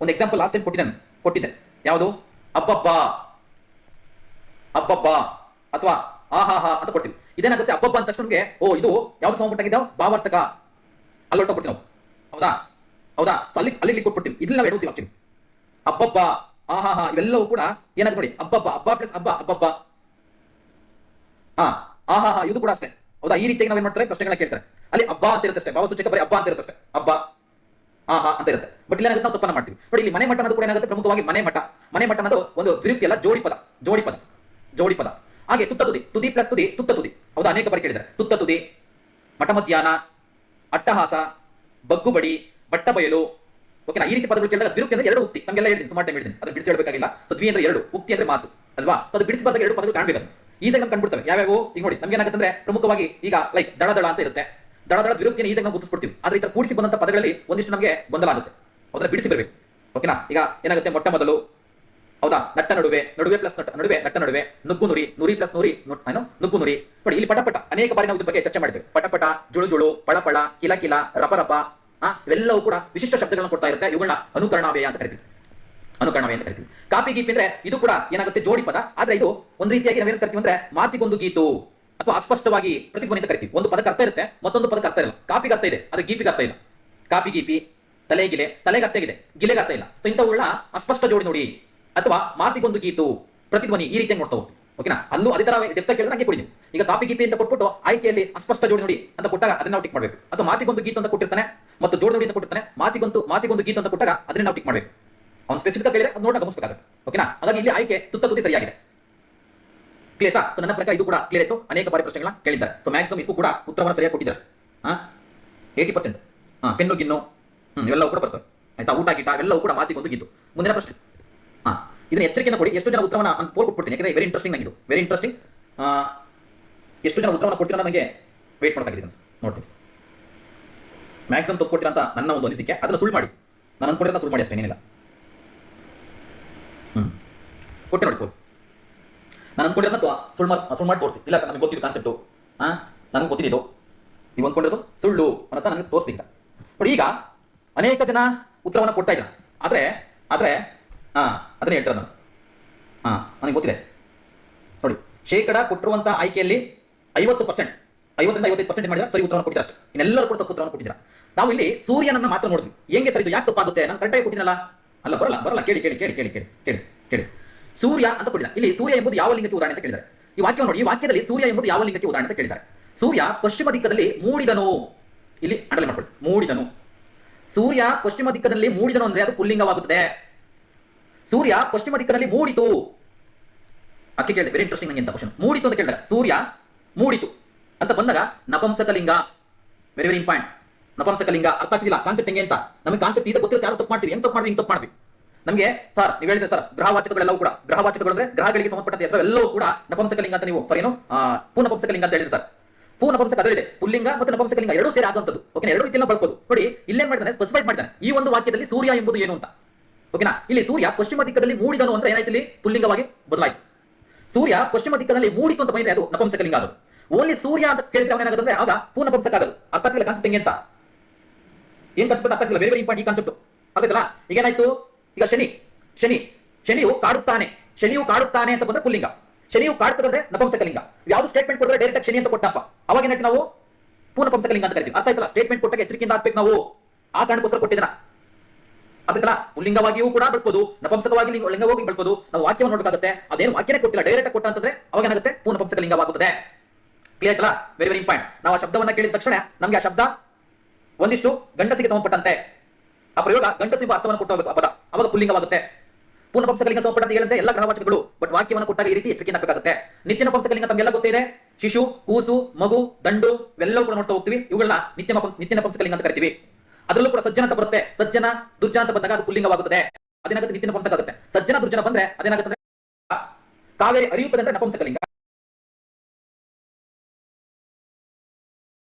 ಒಂದು ಎಕ್ಸಾಂಪಲ್ ಲಾಸ್ಟ್ ಟೈಮ್ ಕೊಟ್ಟಿದ್ದೇನೆ, ಕೊಟ್ಟಿದ್ದೆ. ಯಾವುದು? ಅಬ್ಬಬ್ಬಾ. ಅಬ್ಬಬ್ಬಾ ಅಥವಾ ಆಹಾಹಾ ಅಂತ ಕೊಡ್ತೀವಿ. ಇದೇನಾಗುತ್ತೆ? ಅಬ್ಬಬ್ಬ ಅಂತ ತಕ್ಷಣ ಓ, ಇದು ಯಾವ್ದು ಸಂಬಂಧಪಟ್ಟಾಗಿದೆ ಭಾವಾರ್ಥಕ ಅಲ್ಲಿ ಕೊಡ್ತೀವಿ ನಾವು. ಹೌದಾ? ಹೌದಾ? ಅಲ್ಲಿ ಅಲ್ಲಿ ಇಲ್ಲಿ ಕೊಟ್ಬಿಡ್ತೀವಿ. ಇಲ್ಲಿ ನಾವು ಎಡುತ್ತೀವಿ ಆಕ್ಚುಲಿ ಅಬ್ಬಬ್ಬ, ಆಹಾಹಾ, ಇವೆಲ್ಲವೂ ಕೂಡ ಏನಾಗುತ್ತೆ ನೋಡಿ? ಅಬ್ಬಬ್ಬ, ಅಬ್ಬ ಪ್ಲಸ್ ಹಬ್ಬ ಅಬ್ಬಬ್ಬ. ಹಾ ಆಹಾಹಾ, ಇದು ಕೂಡ ಅಷ್ಟೇ. ಹೌದಾ? ಈ ರೀತಿಯಾಗಿ ನಾವೇನ್ ಮಾಡ್ತಾರೆ? ಪ್ರಶ್ನೆಗಳನ್ನ ಕೇಳ್ತಾರೆ. ಅಲ್ಲಿ ಹಬ್ಬ ಅಂತ ಇರುತ್ತೆ ಅಷ್ಟೇ. ಭಾವಸೂಚಕ ಬರೀ ಹಬ್ಬ ಅಂತ ಇರುತ್ತೆ ಅಷ್ಟೇ. ಹಬ್ಬ ಆಹಾ ಅಂತ ಇರುತ್ತೆ. ಬಟ್ ಇಲ್ಲಿ ನಾವು ತಪ್ಪನ್ನ ಮಾಡ್ತೀವಿ. ಬಟ್ ಇಲ್ಲಿ ಮನೆ ಮಠ ಅನ್ನೋದು ಕೂಡ ಏನಾಗುತ್ತೆ, ಪ್ರಮುಖವಾಗಿ ಮನೆ ಮಠ. ಮನೆ ಮಠ ಅನ್ನೋದು ಒಂದು ವಿರುಕ್ತಿ ಅಲ್ಲ, ಜೋಡಿ ಪದ. ಜೋಡಿ ಪದ. ಜೋಡಿ ಪದ. ಹಾಗೆ ತುತ್ತ ತುದಿ. ತುದಿ ಪ್ಲಸ್ ತುದಿ, ತುತ್ತ ತುದಿ. ಹೌದಾ? ಅನೇಕ ಬಾರಿ ಕೇಳಿದ್ದಾರೆ. ತುತ್ತ ತುದಿ, ಮಠ ಮಧ್ಯಾಹ್ನ, ಅಟ್ಟಹಾಸ ಬಗ್ಗುಬಡಿ ಬಟ್ಟ ಬಯಲು. ಓಕೆನಾ ಈ ರೀತಿ ಪದಗಳು ಕೇಳಿದಾಗ ವಿರುಕ್ತಿ ಅಂದ್ರೆ ಎರಡು ಉಕ್ತಿ. ನಮಗೆಲ್ಲ ಹೇಳಿದ್ದೀನಿ, ಸುಮಾರು ಟೈಮ್ ಹೇಳ್ತೀನಿ ಅದನ್ನ ಬಿಡಿಸಿ ಹೇಳಬೇಕಾಗಿಲ್ಲ. ಸದ್ವಿ ದ್ವಿ ಅಂದ್ರೆ ಎರಡು, ಉಕ್ತಿ ಅಂದ್ರೆ ಮಾತು. ಅಲ್ವಾ? ಅದು ಬಿಡಿಸಿ ಬಂದಾಗ ಎರಡು ಪದಗಳು ಕಾಣಬೇಕು ಈಗ ನಮ್ಗೆ ಕಂಡುಬಿಡ್ತವೆ. ಯಾವ್ಯಾವು? ಈಗ ನೋಡಿ, ನಮ್ಗೆ ಏನಾಗುತ್ತೆ ಅಂದ್ರೆ ಪ್ರಮುಖವಾಗಿ ಈಗ ಲೈಕ್ ದಡ ದಡ ಅಂತ ಇರುತ್ತೆ. ದಡ ದಡ ಈಗ ನಾವು ಆದ್ರೆ ಈ ಕೂಡಿಸಿ ಬಂದಂತ ಪದಗಳಲ್ಲಿ ಒಂದಿಷ್ಟು ನಮಗೆ ಗೊಂದಲ ಆಗುತ್ತೆ. ಅದನ್ನ ಬಿಡಿಸಿ ಬರಬೇಕು ಓಕೆನಾ ಈಗ ಏನಾಗುತ್ತೆ? ಮೊಟ್ಟ ಮೊದಲು ಹೌದಾ? ನಟ್ಟ ನಡುವೆ ನಡುವೆ ಪ್ಲಸ್ ನಟ್ಟ, ನಡುವೆ ನಟ್ಟ ನಡುವೆ, ನುಗ್ಗು ನುರಿ ನುರಿ ಪ್ಲಸ್ ನುರಿ ಏನು? ನುಗ್ಗು ನುರಿ. ನೋಡಿ, ಇಲ್ಲಿ ಪಟಪಟ, ಅನೇಕ ಬಾರಿ ನಾವು ಇದ್ರ ಬಗ್ಗೆ ಚರ್ಚೆ ಮಾಡಿದ್ದೇವೆ. ಪಟಪಟ, ಜುಳು ಜುಳು, ಪಳಪಳ, ಕಿಲ ಕಿಲ, ರಪ ರಪ ಇವೆಲ್ಲವೂ ಕೂಡ ವಿಶಿಷ್ಟ ಶಬ್ದಗಳನ್ನು ಕೊಡ್ತಾ ಇರುತ್ತೆ. ಇವುಗಳನ್ನ ಅನುಕರಣವೇ ಅಂತ ಕರಿತೀವಿ. ಅನುಕರಣವೇ ಅಂತ ಕರಿತೀವಿ. ಕಾಪಿ ಗೀಪಿ ಅಂದ್ರೆ ಇದು ಕೂಡ ಏನಾಗುತ್ತೆ? ಜೋಡಿ ಪದ. ಆದ್ರೆ ಇದು ಒಂದ್ ರೀತಿಯಾಗಿ ನಾವೇನ್ ಕರಿತೀವಿ ಅಂದ್ರೆ ಮಾತಿಗೊಂದು ಗೀತು. ಅಥವಾ ಅಸ್ಪಷ್ಟವಾಗಿ ಪ್ರತಿಧ್ವನಿ ಅಂತ ಕರಿತೀವಿ. ಒಂದು ಪದಕ್ಕೆ ಅರ್ಥ ಇರುತ್ತೆ, ಮತ್ತೊಂದು ಪದಕ್ಕೆ ಅರ್ಥ ಇಲ್ಲ ಕಾಪಿಗೆ ಅರ್ಥ ಇದೆ, ಅದು ಗೀಪಿಗೆ ಅರ್ಥ ಇಲ್ಲ. ಕಾಪಿ, ಗೀಪಿ ತಲೆಗಿಲೆ ತಲೆಗೆ ಅರ್ಥ ಇದೆ ಗಿಲೆಗೆ ಅರ್ಥ ಇಲ್ಲ. ಸೊ ಇಂಥವುಗಳ ಅಸ್ಪಷ್ಟ ಜೋಡಿ ನೋಡಿ. ಅಥವಾ ಮಾತಿಗೊಂದು ಗೀತು, ಪ್ರತಿಧ್ವನಿ ಈ ರೀತಿಯಾಗಿ ನೋಡ್ತಾ ಹೋಗ್ತೀವಿ. ಓಕೆನಾ? ಅಲ್ಲೂ ಅದೇ ತರ ಡೆಪ್ತ ಕೇಳಿದ್ರೆ ಹಂಗೆ ಕೊಡಿದ್ದೀನಿ ಈಗ ಕಾಪಿ, ಗೀಪಿ ಅಂತ ಕೊಟ್ಬಿಟ್ಟು ಆಯ್ಕೆಯಲ್ಲಿ ಅಸ್ಪಷ್ಟ ಜೋಡಿ ನೋಡಿ ಅಂತ ಕೊಟ್ಟಾಗ ಅದನ್ನ ನಾವು ಟಿಕ್ ಮಾಡಬೇಕು. ಅಥವಾ ಮಾತಿಗೊಂದು ಗೀತು ಅಂತ ಕೊಟ್ಟಿರ್ತಾನೆ, ಮತ್ತು ಜೋಡಿ ನೋಡಿ ಅಂತ ಕೊಟ್ಟಿರ್ತಾನೆ, ಮಾತಿಗೊಂದು ಮಾತಿಗೊಂದು ಗೀತು ಅಂತ ಕೊಟ್ಟಾಗ ಅದನ್ನ ನಾವು ಟಿಕ್ ಮಾಡಬೇಕು. ಅವ್ನು ಸ್ಪೆಸಿಫಿಕ್ ಕೇಳಿದ್ರೆ ಅದು ನೋಡೋಣ ಗಮನಿಸಬೇಕಾಗುತ್ತೆ ಓಕೆನಾ? ಹಾಗಾಗಿ ಇಲ್ಲಿ ಆಯ್ಕೆ ತುತ್ತ ತುದಿ ಸರಿಯಾಗಿದೆ. ಕ್ಲಿಯರ್ ಸೊ ನನ್ನ ಪ್ರಕಾರ ಇದು ಕೂಡ ಕ್ಲಿಯರ್ ಆಯ್ತು ಅನೇಕ ಬಾರಿ ಪ್ರಶ್ನೆಗಳನ್ನ ಕೇಳಿದ್ದಾರೆ. ಸೊ ಮ್ಯಾಕ್ಸಿಮಮ್ ಇದಕ್ಕೂ ಕೂಡ ಉತ್ತರವನ್ನು ಸರಿಯಾಗಿ ಕೊಟ್ಟಿದ್ದಾರೆ. ಹಾ ಏಯ್ಟಿ ಪರ್ಸೆಂಟ್ ಹಾ ಪೆನ್ನು, ಗಿನ್ನು, ಹ್ಮ್, ಇವೆಲ್ಲವೂ ಕೂಡ ಬರ್ತವೆ. ಆಯ್ತಾ? ಊಟ, ಗೀಟ ಅವೆಲ್ಲವೂ ಕೂಡ ಮಾತಿಗೊಂದು ಗೀತು ಮುಂದಿನ ಪ್ರಶ್ನೆ. ಹಾ ಇದನ್ನ ಎಚ್ಚರಿಕೆಯಿಂದ ಕೊಡಿ. ಎಷ್ಟು ಜನ ಉತ್ತರವನ್ನ ನಾನು ಪೋಲ್ ಕೊಟ್ಬಿಡ್ತೀನಿ. ಯಾಕಂದ್ರೆ ವೆರಿ ಇಂಟ್ರೆಸ್ಟಿಂಗ್ ಇದು ವೆರಿ ಇಂಟ್ರೆಸ್ಟಿಂಗ್ ಎಷ್ಟು ಜನ ಉತ್ತರವನ್ನು ಕೊಡ್ತೀರಾ ನನಗೆ ವೇಟ್ ಮಾಡಬೇಕಾಗಿದೆ ನೋಡ್ತೀನಿ. ಮ್ಯಾಕ್ಸಿಮಮ್ ಕೊಡ್ತೀರಾ ಅಂತ ನನ್ನ ಒಂದು ಅನಿಸಿಕೆ. ಅದನ್ನ ಸುಳ್ಳು ಮಾಡಿ. ನಾನು ಅನ್ಕೊಂಡಿರೋದ ಸುಳ್ಳು ಮಾಡಿ ಅಷ್ಟೇ, ಏನಿಲ್ಲ. ಹ್ಮ್. ಕೊಟ್ಟೆ ನೋಡಿ ನಾನು ಅನ್ಕೊಂಡಿರೋದ ಸುಳ್ಳು ಮಾಡಿ ಸುಳ್ಳು ಮಾಡಿ ತೋರಿಸಿ. ಇಲ್ಲ ನನಗೆ ಗೊತ್ತಿದ್ದು ಕಾನ್ಸೆಪ್ಟು ಹಾ ನನಗೆ ಗೊತ್ತಿದ್ದು ನೀವು ಅಂದ್ಕೊಂಡಿರೋದು ಸುಳ್ಳು. ಅಂತ ನನಗೆ ತೋರಿಸ್ತೀನಿ ನೋಡಿ, ಈಗ ಅನೇಕ ಜನ ಉತ್ತರವನ್ನು ಕೊಡ್ತಾ ಇದ್ದಾರೆ. ಆದ್ರೆ ಆದ್ರೆ ಹಾ ಅದನ್ನೇ ಹೇಳ್ತಾರೆ ನಾನು. ಹಾ ನನಗೆ ಗೊತ್ತಿದೆ. ನೋಡಿ, ಶೇಕಡ ಕೊಟ್ಟಿರುವಂಥ ಆಯ್ಕೆಯಲ್ಲಿ ಐವತ್ತು ಪರ್ಸೆಂಟ್ ಐವತ್ತರಿಂದ ಐವತ್ತೈದು ಪರ್ಸೆಂಟ್ ಮಾಡಿದ್ರೆ? ಸರಿ ಉತ್ತರವನ್ನು ಕೊಟ್ಟಿದ್ದಾರೆ ಅಷ್ಟೇ. ಇನ್ನೆಲ್ಲರೂ ಕೂಡ ತಪ್ಪು ಉತ್ತರವನ್ನು ಕೊಟ್ಟಿದ್ದೀರಾ? ನಾವು ಇಲ್ಲಿ ಸೂರ್ಯನನ್ನ ಮಾತ್ರ ನೋಡಿದ್ವಿ. ಹೆಂಗೆ ಸರಿ ಇದು ಯಾಕೆ ತಪ್ಪಾಗುತ್ತೆ ನಾನು ಕರೆಕ್ಟಾಗಿ ಕೊಟ್ಟಿನಲ್ಲ ಅಲ್ಲ, ಬರಲ್ಲ ಬರಲ್ಲ. ಕೇಳಿ ಕೇಳಿ ಕೇಳಿ ಕೇಳಿ ಕೇಳಿ ಕೇಳಿ ಕೇಳಿ. ಸೂರ್ಯ ಅಂತ ಕೊಟ್ಟಿದ್ದಾರೆ ಇಲ್ಲಿ ಸೂರ್ಯ ಎಂಬುದು ಯಾವ ಲಿಂಗಕ್ಕೆ ಉದಾಹರಣೆ ಅಂತ ಕೇಳಿದ್ದಾರೆ. ಈ ವಾಕ್ಯ ನೋಡಿ, ಈ ವಾಕ್ಯದಲ್ಲಿ ಸೂರ್ಯ ಎಂಬುದು ಯಾವ ಲಿಂಗಕ್ಕೆ ಉದಾಹರಣೆ ಅಂತ ಕೇಳಿದ್ದಾರೆ. ಸೂರ್ಯ ಪಶ್ಚಿಮ ದಿಕ್ಕದಲ್ಲಿ ಮೂಡಿದನು. ಇಲ್ಲಿ ಅಂಡಲೆ ಮಾಡ್ಕೊಳ್ಳಿ. ಮೂಡಿದನು. ಸೂರ್ಯ ಪಶ್ಚಿಮ ದಿಕ್ಕದಲ್ಲಿ ಮೂಡಿದನು ಅಂದ್ರೆ ಅದು ಪುಲ್ಲಿಂಗವಾಗುತ್ತದೆ. ಸೂರ್ಯ ಪಶ್ಚಿಮ ದಿಕ್ಕದಲ್ಲಿ ಮೂಡಿತು. ಅದಕ್ಕೆ ಕೇಳಿದೆ ವೆರಿ ಇಂಟ್ರೆಸ್ಟಿಂಗ್ ನಂಗೆ ಅಂತ ಕ್ವಶನ್ ಮೂಡಿತು ಅಂತ ಕೇಳಿದ್ರೆ ಸೂರ್ಯ ಮೂಡಿತು ಅಂತ ಬಂದಾಗ ನಪಂಸಕಲಿಂಗ ವೆರಿ ವೆರಿ ಇಂಪಾರ್ಟೆಂಟ್ ನಪಂಸಕಲಿಂಗ ಅರ್ಥ ಆಗ್ತಿಲ್ಲ ಕಾನ್ಸೆಪ್ಟ್ ಹೆಂಗೆ ಅಂತ? ನಮಗೆ ಕಾನ್ಸೆಪ್ಟ್ ಈಗ ಗೊತ್ತಿರುತ್ತೆ. ಯಾರು ತಪ್ಪು ಮಾಡ್ತೀವಿ? ಹೆಂಗ್ ತಪ್ಪು ಮಾಡ್ವಿ ಹಿಂಗ್ ತಪ್ಪು ಮಾಡ್ವಿ ನಮಗೆ ಸರ್ ನೀವು ಹೇಳಿದ್ರೆ ಸರ್ ಗ್ರಹವಾಚಕಗಳೆಲ್ಲವೂ ಕೂಡ ಗ್ರಹವಾಚಕಗಳು ಅಂದ್ರೆ ಗ್ರಹಗಳಿಗೆ ಸಂಬಂಧಪಟ್ಟ ಹೆಸರು ಎಲ್ಲವೂ ಕೂಡ ನಪಂಸಕಲಿಂಗ ಅಂತ ನೀವು ಸರ್ ಏನು? ಪೂರ್ಣಪುಂಸಕಲಿಂಗ ಅಂತ ಹೇಳಿದ್ರೆ ಸರ್ ಪೂರ್ಣಪಂಸಕ ಅದರಿದೆ ಪುಲ್ಲಿಂಗ ಮತ್ತು ನಪಂಸಕಲಿಂಗ ಎರಡು ಸೇರಿ ಆಗುವಂಥದ್ದು ಓಕೆ ಎರಡು ರೀತಿಯಲ್ಲಿ ಬಳಸಬಹುದು ನೋಡಿ ಇಲ್ಲೇನ್ ಮಾಡ್ತಾನೆ ಸ್ಪೆಸಿಫೈ ಮಾಡ್ತಾನೆ. ಈ ಒಂದು ವಾಕ್ಯದಲ್ಲಿ ಸೂರ್ಯ ಎಂಬುದು ಏನು ಅಂತ. ಓಕೆನಾ ಇಲ್ಲಿ ಸೂರ್ಯ ಪಶ್ಚಿಮ ದಿಕ್ಕದಲ್ಲಿ ಮೂಡಿದನು ಅಂದ್ರೆ ಏನಾಯ್ತು ಇಲ್ಲಿ? ಪುಲ್ಲಿಂಗವಾಗಿ ಬದಲಾಯಿತು. ಸೂರ್ಯ ಪಶ್ಚಿಮ ದಿಕ್ಕದಲ್ಲಿ ಮೂಡಿತು ಅಂತ ಬಂದ್ರೆ ಅದು ನಪಂಸಕಲಿಂಗ ಅದು ಓನ್ಲಿ ಸೂರ್ಯ ಅಂತ ಕೇಳಿದ್ರೆ ಅವನೇನಾಗುತ್ತೆ ಆಗ ಪೂರ್ಣಪುಂಸಕ ಅದು ಆಗೋದು. ಅರ್ಥ ಆಗ್ತಿಲ್ಲ ಕಾನ್ಸೆಪ್ಟ್ ಹೆಂಗೆ ಅಂತ? ಏನ್ ಕಾನ್ಸೆಪ್ಟ್ ಅರ್ಥ ಆಗ್ತಿಲ್ಲ ವೆರಿ ವೆರಿ ಇಂಪಾರ್ಟೆಂಟ್ ಈ ಕಾನ್ಸೆಪ್ಟ್ ಅರ್ಥಾಯ್ತಲ್ಲ ಈಗ ಏನಾಯ್ತು? ಈಗ ಶನಿ ಶನಿ, ಶನಿಯು ಕಾಡುತ್ತಾನೆ ಶನಿಯು ಕಾಡುತ್ತಾನೆ ಅಂತ ಬಂದ್ರೆ ಪುಲ್ಲಿಂಗ. ಶನಿಯು ಕಾಡ್ತದಂದ್ರೆ ನಪಂಸಕಲಿಂಗ. ಯಾವ್ದು ಸ್ಟೇಟ್ಮೆಂಟ್ ಕೊಟ್ಟರೆ ಡೈರೆಕ್ಟ್ ಶನಿ ಅಂತ ಕೊಟ್ಟಪ್ಪ ಅವಾಗ ಏನಕ್ಕೆ ನಾವು? ಪೂರ್ಣ ಪಂಸಕಲಿಂಗ ಅಂತ ಕರಿತೀವಿ. ಅರ್ಥ ಆಯ್ತಲ್ಲ? ಸ್ಟೇಟ್ಮೆಂಟ್ ಕೊಟ್ಟಾಗ ಎಚ್ಚರಿಕೆಯಿಂದ ಹಾಕ್ಬೇಕು ನಾವು. ಆ ಕಾರಣಕ್ಕೋಸ್ಕರ ಕೊಟ್ಟಿದ್ದಾನ ಅದಕ್ಕಲ್ಲ ಪುಲ್ಲಿಂಗವಾಗಿಯೂ ಕೂಡ ಬಳಸಬಹುದು ನಪಂಸಕವಾಗಿ ಲಿಂಗ ಲಿಂಗವಾಗಿ ಬಳಸಬಹುದು ನಾವು ವಾಕ್ಯವನ್ನು ನೋಡಬೇಕಾಗುತ್ತೆ. ಅದೇನು ವಾಕ್ಯನೇ ಕೊಟ್ಟಿಲ್ಲ. ಡೈರೆಕ್ಟ್ ಕೊಟ್ಟ ಅಂತಂದ್ರೆ ಅವಾಗ ಏನಾಗುತ್ತೆ? ಪೂರ್ಣ ಪಂಸಕ ಲಿಂಗವಾಗುತ್ತದೆ ಕ್ಲಿಯರ್ ಆಯ್ತಲ್ಲ? ವೆರಿ ವೆರಿ ಇಂಪಾರ್ಟೆಂಟ್ ನಾವು ಆ ಶಬ್ದವನ್ನ ಕೇಳಿದ ತಕ್ಷಣ ನಮಗೆ ಆ ಶಬ್ದ ಒಂದಿಷ್ಟು ಗಂಡಸಿಗೆ ಸಂಬಂಧಪಟ್ಟಂತೆ. ಆ ಪ್ರಯೋಗ ಗಂಡಸಿಂಬ ಅರ್ಥವನ್ನು ಕೊಟ್ಟು ಹೋಗಬೇಕು ಆ ಪದ ಅವಾಗ ಪುಲ್ಲಿಂಗವಾಗುತ್ತೆ. ಪೂರ್ಣ ಪಂಸಕಲಿಂಗ ಸಂಪಟ ಹೇಳಂತೆ ಎಲ್ಲ ಗ್ರಹವಾಚಕಗಳು ಬಟ್ ವಾಕ್ಯವನ್ನು ಕೊಟ್ಟಾಗ ಈ ರೀತಿ ಎಚ್ಚರಿಕೆ ಹಾಕಬೇಕಾಗುತ್ತೆ ನಿತ್ಯನ ಪಂಸಕಲಿಂಗ ತಮಗೆಲ್ಲ ಗೊತ್ತಿದೆ ಶಿಶು, ಕೂಸು, ಮಗು, ದಂಡು ಎಲ್ಲವೂ ಕೂಡ ನೋಡ್ತಾ ಹೋಗ್ತೀವಿ. ಇವುಗಳನ್ನ ನಿತ್ಯ ನಿತ್ಯನ ಪಂಸಕಲಿಂಗ ಅಂತ ಕರಿತೀವಿ. ಅದರಲ್ಲೂ ಕೂಡ ಸಜ್ಜನ ಅಂತ ಬರುತ್ತೆ. ಸಜ್ಜನ, ದುರ್ಜನ ಅಂತ ಬಂದಾಗ ಅದು ಪುಲ್ಲಿಂಗವಾಗುತ್ತದೆ. ಅದೇನಾಗುತ್ತೆ? ನಿತ್ಯ ಪಂಸಕ ಆಗುತ್ತೆ ಸಜ್ಜನ, ದುರ್ಜನ ಬಂದ್ರೆ ಅದೇನಾಗುತ್ತೆ ಕಾವೇರಿ ಅರಿಯುತ್ತದೆ ಅಂದ್ರೆ ನಪಂಸಕಲಿಂಗ.